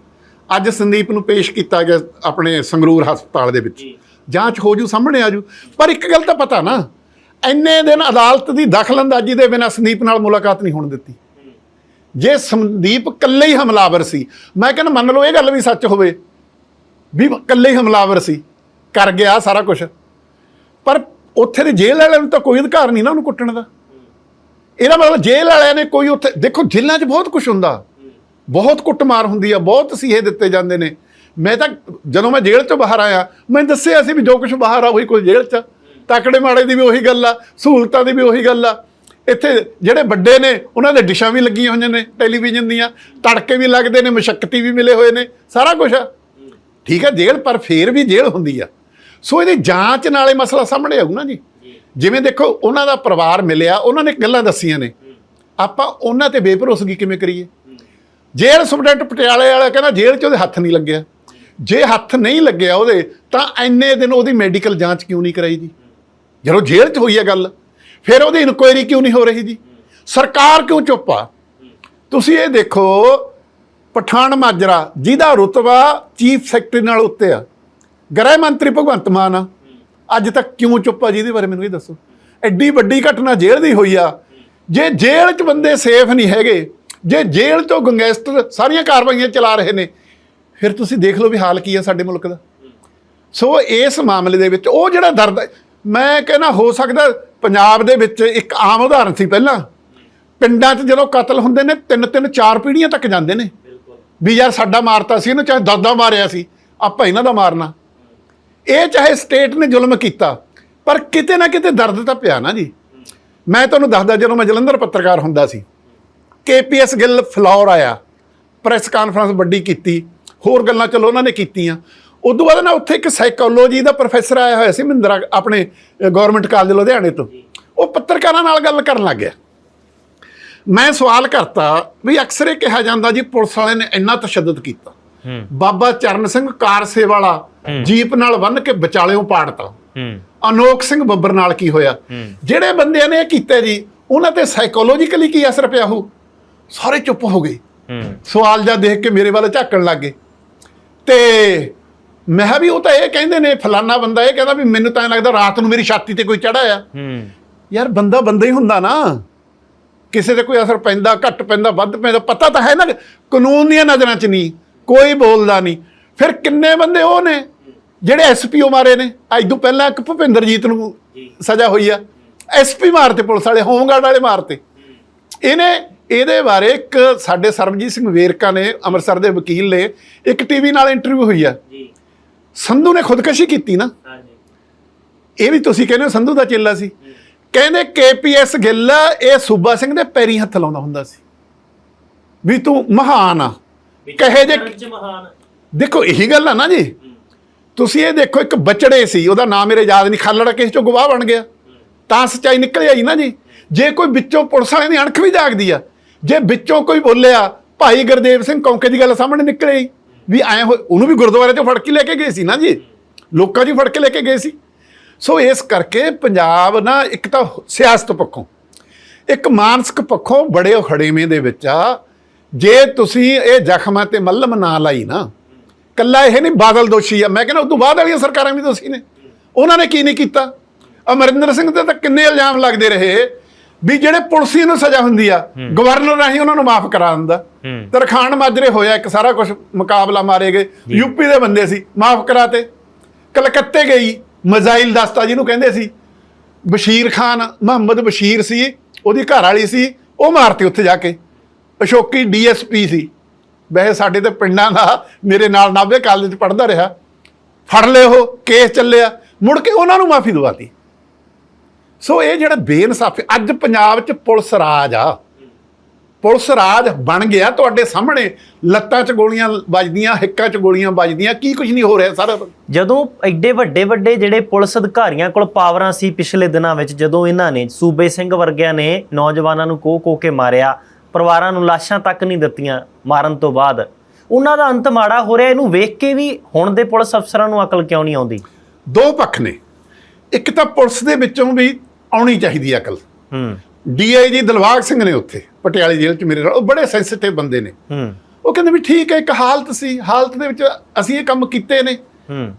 ਅੱਜ ਸੰਦੀਪ ਨੂੰ ਪੇਸ਼ ਕੀਤਾ ਗਿਆ ਆਪਣੇ ਸੰਗਰੂਰ ਹਸਪਤਾਲ ਦੇ ਵਿੱਚ। ਜਾਂਚ ਹੋ ਜੂ, ਸਾਹਮਣੇ ਆ ਜੂ। ਪਰ ਇੱਕ ਗੱਲ ਤਾਂ ਪਤਾ ਨਾ, ਇੰਨੇ ਦਿਨ ਅਦਾਲਤ ਦੀ ਦਖਲਅੰਦਾਜ਼ੀ ਦੇ ਬਿਨਾਂ ਸੰਦੀਪ ਨਾਲ ਮੁਲਾਕਾਤ ਨਹੀਂ ਹੋਣ ਦਿੱਤੀ। ਜੇ ਸੰਦੀਪ ਇਕੱਲੇ ਹੀ ਹਮਲਾਵਰ ਸੀ, ਮੈਂ ਕਹਿੰਦਾ ਮੰਨ ਲਓ ਇਹ ਗੱਲ ਵੀ ਸੱਚ ਹੋਵੇ, ਵੀ ਇਕੱਲੇ ਹੀ ਹਮਲਾਵਰ ਸੀ, ਕਰ ਗਿਆ ਸਾਰਾ ਕੁਝ ਪਰ ਉੱਥੇ ਦੇ ਜੇਲ੍ਹ ਵਾਲਿਆਂ ਨੂੰ ਤਾਂ ਕੋਈ ਅਧਿਕਾਰ ਨਹੀਂ ਨਾ ਉਹਨੂੰ ਕੁੱਟਣ ਦਾ। ਇਹਦਾ ਮਤਲਬ ਜੇਲ੍ਹ ਵਾਲਿਆਂ ਨੇ ਕੋਈ ਉੱਥੇ, ਦੇਖੋ ਜੇਲ੍ਹਾਂ 'ਚ ਬਹੁਤ ਕੁਝ ਹੁੰਦਾ। ਬਹੁਤ ਕੁੱਟਮਾਰ ਹੁੰਦੀ ਆ, ਬਹੁਤ ਸੀਹੇ ਦਿੱਤੇ ਜਾਂਦੇ ਨੇ। ਮੈਂ ਤਾਂ ਜਦੋਂ ਮੈਂ ਜੇਲ੍ਹ 'ਚੋਂ ਬਾਹਰ ਆਇਆ ਮੈਂ ਦੱਸਿਆ ਸੀ ਵੀ ਜੋ ਕੁਝ ਬਾਹਰ ਆ ਉਹੀ ਕੁਝ ਜੇਲ੍ਹ 'ਚ ਆ। ਤਕੜੇ ਮਾੜੇ ਦੀ ਵੀ ਉਹੀ ਗੱਲ ਆ, ਸਹੂਲਤਾਂ ਦੀ ਵੀ ਉਹੀ ਗੱਲ ਆ। ਇੱਥੇ ਜਿਹੜੇ ਵੱਡੇ ਨੇ, ਉਹਨਾਂ ਦੇ ਡਿਸ਼ਾਂ ਵੀ ਲੱਗੀਆਂ ਹੋਈਆਂ ਨੇ ਟੈਲੀਵਿਜ਼ਨ ਦੀਆਂ, ਤੜਕੇ ਵੀ ਲੱਗਦੇ ਨੇ, ਮਸ਼ੱਕਤੀ ਵੀ ਮਿਲੇ ਹੋਏ ਨੇ, ਸਾਰਾ ਕੁਝ ਆ। ਠੀਕ ਹੈ ਜੇਲ੍ਹ, ਪਰ ਫੇਰ ਵੀ ਜੇਲ੍ਹ ਹੁੰਦੀ ਆ। ਸੋ ਇਹਦੀ ਜਾਂਚ ਨਾਲ ਇਹ ਮਸਲਾ ਸਾਹਮਣੇ ਆਊ ਨਾ ਜੀ। ਜਿਵੇਂ ਦੇਖੋ, ਉਹਨਾਂ ਦਾ ਪਰਿਵਾਰ ਮਿਲਿਆ, ਉਹਨਾਂ ਨੇ ਗੱਲਾਂ ਦੱਸੀਆਂ ਨੇ। ਆਪਾਂ ਉਹਨਾਂ ਤੇ ਬੇਭਰੋਸਗੀ ਕਿਵੇਂ ਕਰੀਏ? ਜੇਲ੍ਹ ਸੁਪਰਡੈਂਟ ਪਟਿਆਲੇ ਵਾਲਾ ਕਹਿੰਦਾ ਜੇਲ੍ਹ 'ਚ ਉਹਦੇ ਹੱਥ ਨਹੀਂ ਲੱਗਿਆ। ਜੇ ਹੱਥ ਨਹੀਂ ਲੱਗਿਆ ਉਹਦੇ, ਤਾਂ ਇੰਨੇ ਦਿਨ ਉਹਦੀ ਮੈਡੀਕਲ ਜਾਂਚ ਕਿਉਂ ਨਹੀਂ ਕਰਾਈ ਜੀ? ਜਦੋਂ ਜੇਲ੍ਹ 'ਚ ਹੋਈ ਹੈ ਗੱਲ, ਫਿਰ ਉਹਦੀ ਇਨਕੁਆਇਰੀ ਕਿਉਂ ਨਹੀਂ ਹੋ ਰਹੀ ਜੀ? ਸਰਕਾਰ ਕਿਉਂ ਚੁੱਪ ਆ? ਤੁਸੀਂ ਇਹ ਦੇਖੋ, ਪਠਾਨ ਮਾਜਰਾ, ਜਿਹਦਾ ਰੁਤਬਾ ਚੀਫ ਸੈਕਟਰੀ ਨਾਲ ਉੱਤੇ ਆ। ਗ੍ਰਹਿ ਮੰਤਰੀ ਭਗਵੰਤ ਮਾਨ ਆ। ਅੱਜ ਤੱਕ ਕਿਉਂ ਚੁੱਪ ਆ ਜਿਹਦੇ ਬਾਰੇ ਮੈਨੂੰ ਇਹ ਦੱਸੋ। ਐਡੀ ਵੱਡੀ ਘਟਨਾ ਜੇਲ੍ਹ ਦੀ ਹੋਈ ਆ। ਜੇ ਜੇਲ੍ਹ 'ਚ ਬੰਦੇ ਸੇਫ ਨਹੀਂ ਹੈਗੇ ਜੇ ਜੇਲ੍ਹ ਤੋਂ ਗੈਂਗਸਟਰ ਸਾਰੀਆਂ ਕਾਰਵਾਈਆਂ ਚਲਾ ਰਹੇ ਨੇ ਫਿਰ ਤੁਸੀਂ ਦੇਖ ਲਓ ਵੀ ਹਾਲ ਕੀ ਆ ਸਾਡੇ ਮੁਲਕ ਦਾ। ਸੋ ਇਸ ਮਾਮਲੇ ਦੇ ਵਿੱਚ ਉਹ ਜਿਹੜਾ ਦਰਦ ਮੈਂ ਕਹਿੰਦਾ ਹੋ ਸਕਦਾ ਪੰਜਾਬ ਦੇ ਵਿੱਚ ਇੱਕ ਆਮ ਉਦਾਹਰਨ ਸੀ ਪਹਿਲਾਂ। ਪਿੰਡਾਂ 'ਚ ਜਦੋਂ ਕਤਲ ਹੁੰਦੇ ਨੇ ਤਿੰਨ ਤਿੰਨ ਚਾਰ ਪੀੜ੍ਹੀਆਂ ਤੱਕ ਜਾਂਦੇ ਨੇ। ਵੀ ਯਾਰ ਸਾਡਾ ਮਾਰਤਾ ਸੀ ਇਹਨੂੰ ਚਾਹੇ ਦਾਦਾ ਮਾਰਿਆ ਸੀ ਆਪਾਂ ਇਹਨਾਂ ਦਾ ਮਾਰਨਾ। ਇਹ ਚਾਹੇ ਸਟੇਟ ਨੇ ਜ਼ੁਲਮ ਕੀਤਾ, ਪਰ ਕਿਤੇ ਨਾ ਕਿਤੇ ਦਰਦ ਤਾਂ ਪਿਆ ਨਾ ਜੀ। ਮੈਂ ਤੁਹਾਨੂੰ ਦੱਸਦਾ, ਜਦੋਂ ਮੈਂ ਜਲੰਧਰ ਪੱਤਰਕਾਰ ਹੁੰਦਾ ਸੀ ਕੇਪੀਐਸ ਗਿੱਲ ਫਲੌਰ ਆਇਆ ਪ੍ਰੈਸ ਕਾਨਫਰੰਸ ਵੱਡੀ ਕੀਤੀ, ਹੋਰ ਗੱਲਾਂ ਚਲੋ ਉਹਨਾਂ ਨੇ ਕੀਤੀਆਂ। ਉਦੋਂ ਬਾਅਦ ਨਾ ਉੱਥੇ ਇੱਕ ਸਾਈਕੋਲੋਜੀ ਦਾ ਪ੍ਰੋਫੈਸਰ ਆਇਆ ਹੋਇਆ ਸੀ, ਮਹਿੰਦਰਾ, ਆਪਣੇ ਗਵਰਨਮੈਂਟ ਕਾਲਜ ਲੁਧਿਆਣੇ ਤੋਂ। ਉਹ ਪੱਤਰਕਾਰਾਂ ਨਾਲ ਗੱਲ ਕਰਨ ਲੱਗ ਗਿਆ। ਮੈਂ ਸਵਾਲ ਕਰਤਾ ਵੀ ਅਕਸਰ ਇਹ ਕਿਹਾ ਜਾਂਦਾ ਜੀ, ਪੁਲਿਸ ਵਾਲਿਆਂ ਨੇ ਇੰਨਾ ਤਸ਼ੱਦਦ ਕੀਤਾ। ਬਾਬਾ ਚਰਨ ਸਿੰਘ ਕਾਰਸੇ ਵਾਲਾ ਜੀਪ ਨਾਲ ਬੰਨ ਕੇ ਵਿਚਾਲਿਓਂ ਪਾੜਤਾ। ਅਨੋਖ ਸਿੰਘ ਬੱਬਰ ਨਾਲ ਕੀ ਹੋਇਆ? ਜਿਹੜੇ ਬੰਦਿਆਂ ਨੇ ਇਹ ਕੀਤਾ ਜੀ ਉਹਨਾਂ ਤੇ ਸਾਈਕੋਲੋਜੀਕਲੀ ਕੀ ਅਸਰ ਪਿਆ ਹੋ ਸਾਰੇ ਚੁੱਪ ਹੋ ਗਏ। ਸਵਾਲ ਜਾਂ ਦੇਖ ਕੇ ਮੇਰੇ ਵੱਲ ਝਾਕਣ ਲੱਗ ਗਏ। ਤੇ ਮੈਂ ਕਿਹਾ ਵੀ ਉਹ ਤਾਂ ਇਹ ਕਹਿੰਦੇ ਨੇ ਫਲਾਨਾ ਬੰਦਾ ਇਹ ਕਹਿੰਦਾ ਵੀ ਮੈਨੂੰ ਤਾਂ ਲੱਗਦਾ ਰਾਤ ਨੂੰ ਮੇਰੀ ਛਾਤੀ ਤੇ ਕੋਈ ਚੜਾਇਆ ਹੂੰ। ਯਾਰ ਬੰਦਾ ਬੰਦਾ ਹੀ ਹੁੰਦਾ ਨਾ। ਕਿਸੇ ਤੇ ਕੋਈ ਅਸਰ ਪੈਂਦਾ ਘੱਟ ਪੈਂਦਾ ਵੱਧ ਪੈਂਦਾ ਪਤਾ ਤਾਂ ਹੈ ਨਾ ਕਾਨੂੰਨ ਦੀਆਂ ਨਜ਼ਰਾਂ 'ਚ ਨਹੀਂ। ਕੋਈ ਬੋਲਦਾ ਨਹੀਂ। ਫਿਰ ਕਿੰਨੇ ਬੰਦੇ ਉਹ ਨੇ ਜਿਹੜੇ ਐਸਪੀਓ ਮਾਰੇ ਨੇ? ਅੱਜ ਤੋਂ ਪਹਿਲਾਂ ਇੱਕ ਭੁਪਿੰਦਰਜੀਤ ਨੂੰ ਸਜ਼ਾ ਹੋਈ ਆ। ਐਸਪੀ ਮਾਰਤੇ ਪੁਲਿਸ ਵਾਲੇ ਹੋਮਗਾਰਡ ਵਾਲੇ ਮਾਰਤੇ। ਇਹਨੇ ਇਹਦੇ ਬਾਰੇ ਇੱਕ ਸਾਡੇ ਸਰਬਜੀਤ ਸਿੰਘ ਵੇਰਕਾ ਨੇ ਅੰਮ੍ਰਿਤਸਰ ਦੇ ਵਕੀਲ ਨੇ ਇੱਕ ਟੀਵੀ ਨਾਲ ਇੰਟਰਵਿਊ ਹੋਈ ਆ। ਜੀ। ਸੰਧੂ ਨੇ ਖੁਦਕਸ਼ੀ ਕੀਤੀ ਨਾ। ਇਹ ਵੀ ਤੁਸੀਂ ਕਹਿੰਦੇ ਹੋ ਸੰਧੂ ਦਾ ਚੇਲਾ ਸੀ। ਕਹਿੰਦੇ ਕੇਪੀਐਸ ਗਿੱਲ ਇਹ ਸੂਬਾ ਸਿੰਘ ਦੇ ਪੈਰੀਂ ਹੱਥ ਲਾਉਂਦਾ ਹੁੰਦਾ ਸੀ। ਵੀ ਤੂੰ ਮਹਾਨ ਆ। ਕਹੇ ਜੇ ਚ ਮਹਾਨ। ਦੇਖੋ ਇਹੀ ਗੱਲ ਆ ਨਾ ਜੀ। ਤੁਸੀਂ ਇਹ ਦੇਖੋ ਇੱਕ ਬਚੜੇ ਸੀ ਉਹਦਾ ਨਾਮ ਮੇਰੇ ਯਾਦ ਨਹੀਂ ਖਾਲੜਾ ਕਿਸੇ ਚੋਂ ਗਵਾਹ ਬਣ ਗਿਆ। ਤਾਂ ਸੱਚਾਈ ਨਿਕਲ ਆਈ ਨਾ ਜੀ। ਜੇ ਕੋਈ ਵਿੱਚੋਂ ਪੁਲਿਸ ਵਾਲਿਆਂ ਦੀ ਅਣਖ ਵੀ ਜਾਗਦੀ ਆ ਜੇ ਵਿੱਚੋਂ ਕੋਈ ਬੋਲਿਆ ਭਾਈ ਗੁਰਦੇਵ ਸਿੰਘ ਕੌਂਕੇ ਦੀ ਗੱਲ ਸਾਹਮਣੇ ਨਿਕਲ ਵੀ ਐ ਉਹਨੂੰ ਵੀ ਗੁਰਦੁਆਰੇ ਚੋਂ ਫੜ ਕੇ ਲੈ ਕੇ ਗਏ ਸੀ ਨਾ ਜੀ। ਲੋਕਾਂ ਜੀ ਫੜ ਕੇ ਲੈ ਕੇ ਗਏ ਸੀ। ਸੋ ਇਸ ਕਰਕੇ ਪੰਜਾਬ ਨਾ ਇੱਕ ਤਾਂ ਸਿਆਸਤ ਪੱਖੋਂ ਇੱਕ ਮਾਨਸਿਕ ਪੱਖੋਂ ਬੜੇ ਖੜੇਵੇਂ ਦੇ ਵਿੱਚ ਆ ਜੇ ਤੁਸੀਂ ਇਹ ਜ਼ਖਮਾਂ ਤੇ ਮੱਲਮ ਨਾ ਲਾਈ ਨਾ ਕੱਲਾ ਇਹ ਨਹੀਂ ਬਾਦਲ ਦੋਸ਼ੀ ਆ। ਮੈਂ ਕਹਿੰਦਾ ਉਸ ਤੋਂ ਬਾਅਦ ਵਾਲੀਆਂ ਸਰਕਾਰਾਂ ਵੀ ਦੋਸ਼ੀ ਨੇ। ਉਹਨਾਂ ਨੇ ਕੀ ਨਹੀਂ ਕੀਤਾ? ਅਮਰਿੰਦਰ ਸਿੰਘ ਤੇ ਤਾਂ ਕਿੰਨੇ ਇਲਜ਼ਾਮ ਲੱਗਦੇ ਰਹੇ ਵੀ ਜਿਹੜੇ ਪੁਲਿਸੀ ਨੂੰ ਸਜ਼ਾ ਹੁੰਦੀ ਆ ਗਵਰਨਰ ਰਾਹੀਂ ਉਹਨਾਂ ਨੂੰ ਮਾਫ ਕਰਾ ਦਿੰਦਾ। ਹੂੰ। ਤਰਖਾਣ ਮਾਜਰੇ ਹੋਇਆ ਇੱਕ ਸਾਰਾ ਕੁਝ ਮੁਕਾਬਲਾ ਮਾਰੇ ਗਏ। ਯੂਪੀ ਦੇ ਬੰਦੇ ਸੀ ਮਾਫ ਕਰਾਤੇ। ਕਲਕੱਤੇ ਗਈ ਮਜ਼ਾਈਲ ਦਸਤਾ ਜਿਹਨੂੰ ਕਹਿੰਦੇ ਸੀ। ਬਸ਼ੀਰ ਖਾਨ ਮੁਹੰਮਦ ਬਸ਼ੀਰ ਸੀ ਉਹਦੀ ਘਰ ਵਾਲੀ ਸੀ ਉਹ ਮਾਰਤੀ ਉੱਥੇ ਜਾ ਕੇ। ਅਸ਼ੋਕੀ ਡੀਐਸਪੀ ਸੀ। ਵੈਸੇ ਸਾਡੇ ਤੇ ਪਿੰਡਾਂ ਦਾ ਮੇਰੇ ਨਾਲ ਨਾਭੇ ਕਾਲਜ ਚ ਪੜ੍ਹਦਾ ਰਿਹਾ। ਫੜ ਲਏ ਉਹ, ਕੇਸ ਚੱਲਿਆ। ਮੁੜ ਕੇ ਉਹਨਾਂ ਨੂੰ ਮਾਫੀ ਦਵਾਤੀ। ਸੋ ਇਹ ਜਿਹੜਾ ਬੇਇਨਸਾਫੀ, ਅੱਜ ਪੰਜਾਬ 'ਚ ਪੁਲਿਸ ਰਾਜ ਆ। ਪੁਲਿਸ ਰਾਜ ਬਣ ਗਿਆ ਤੁਹਾਡੇ ਸਾਹਮਣੇ। ਲੱਤਾਂ 'ਚ ਗੋਲੀਆਂ ਵੱਜਦੀਆਂ, ਹਿੱਕਾਂ 'ਚ ਗੋਲੀਆਂ ਵੱਜਦੀਆਂ, ਕੀ ਕੁਝ ਨਹੀਂ ਹੋ ਰਿਹਾ ਸਾਰਾ ਜਦੋਂ ਐਡੇ ਵੱਡੇ ਵੱਡੇ ਜਿਹੜੇ ਪੁਲਿਸ ਅਧਿਕਾਰੀਆਂ ਕੋਲ ਪਾਵਰਾਂ ਸੀ ਪਿਛਲੇ ਦਿਨਾਂ ਵਿੱਚ, ਜਦੋਂ ਇਹਨਾਂ ਨੇ ਸੂਬੇ ਸਿੰਘ ਵਰਗਿਆਂ ਨੇ ਨੌਜਵਾਨਾਂ ਨੂੰ ਕੋਹ ਕੋਹ ਕੇ ਮਾਰਿਆ ਪਰਿਵਾਰਾਂ ਨੂੰ ਲਾਸ਼ਾਂ ਤੱਕ ਨਹੀਂ ਦਿੱਤੀਆਂ ਮਾਰਨ ਤੋਂ ਬਾਅਦ। ਉਹਨਾਂ ਦਾ ਅੰਤ ਮਾੜਾ ਹੋ ਰਿਹਾ ਇਹਨੂੰ ਵੇਖ ਕੇ ਵੀ ਹੁਣ ਦੇ ਪੁਲਿਸ ਅਫਸਰਾਂ ਨੂੰ ਅਕਲ ਕਿਉਂ ਨਹੀਂ ਆਉਂਦੀ? ਦੋ ਪੱਖ ਨੇ। ਇੱਕ ਤਾਂ ਪੁਲਿਸ ਦੇ ਵਿੱਚੋਂ ਵੀ ਆਉਣੀ ਚਾਹੀਦੀ ਅਕਲ। ਹੂੰ। ਡੀਆਈਜੀ ਦਿਲਵਾਗ ਸਿੰਘ ਨੇ ਉੱਥੇ ਪਟਿਆਲੇ ਜੇਲ੍ਹ 'ਚ ਮੇਰੇ ਨਾਲ ਉਹ ਬੜੇ ਸੈਂਸਿਟਿਵ ਬੰਦੇ ਨੇ। ਹੂੰ। ਉਹ ਕਹਿੰਦੇ ਵੀ ਠੀਕ ਹੈ ਇੱਕ ਹਾਲਤ ਸੀ ਹਾਲਤ ਦੇ ਵਿੱਚ ਅਸੀਂ ਇਹ ਕੰਮ ਕੀਤੇ ਨੇ।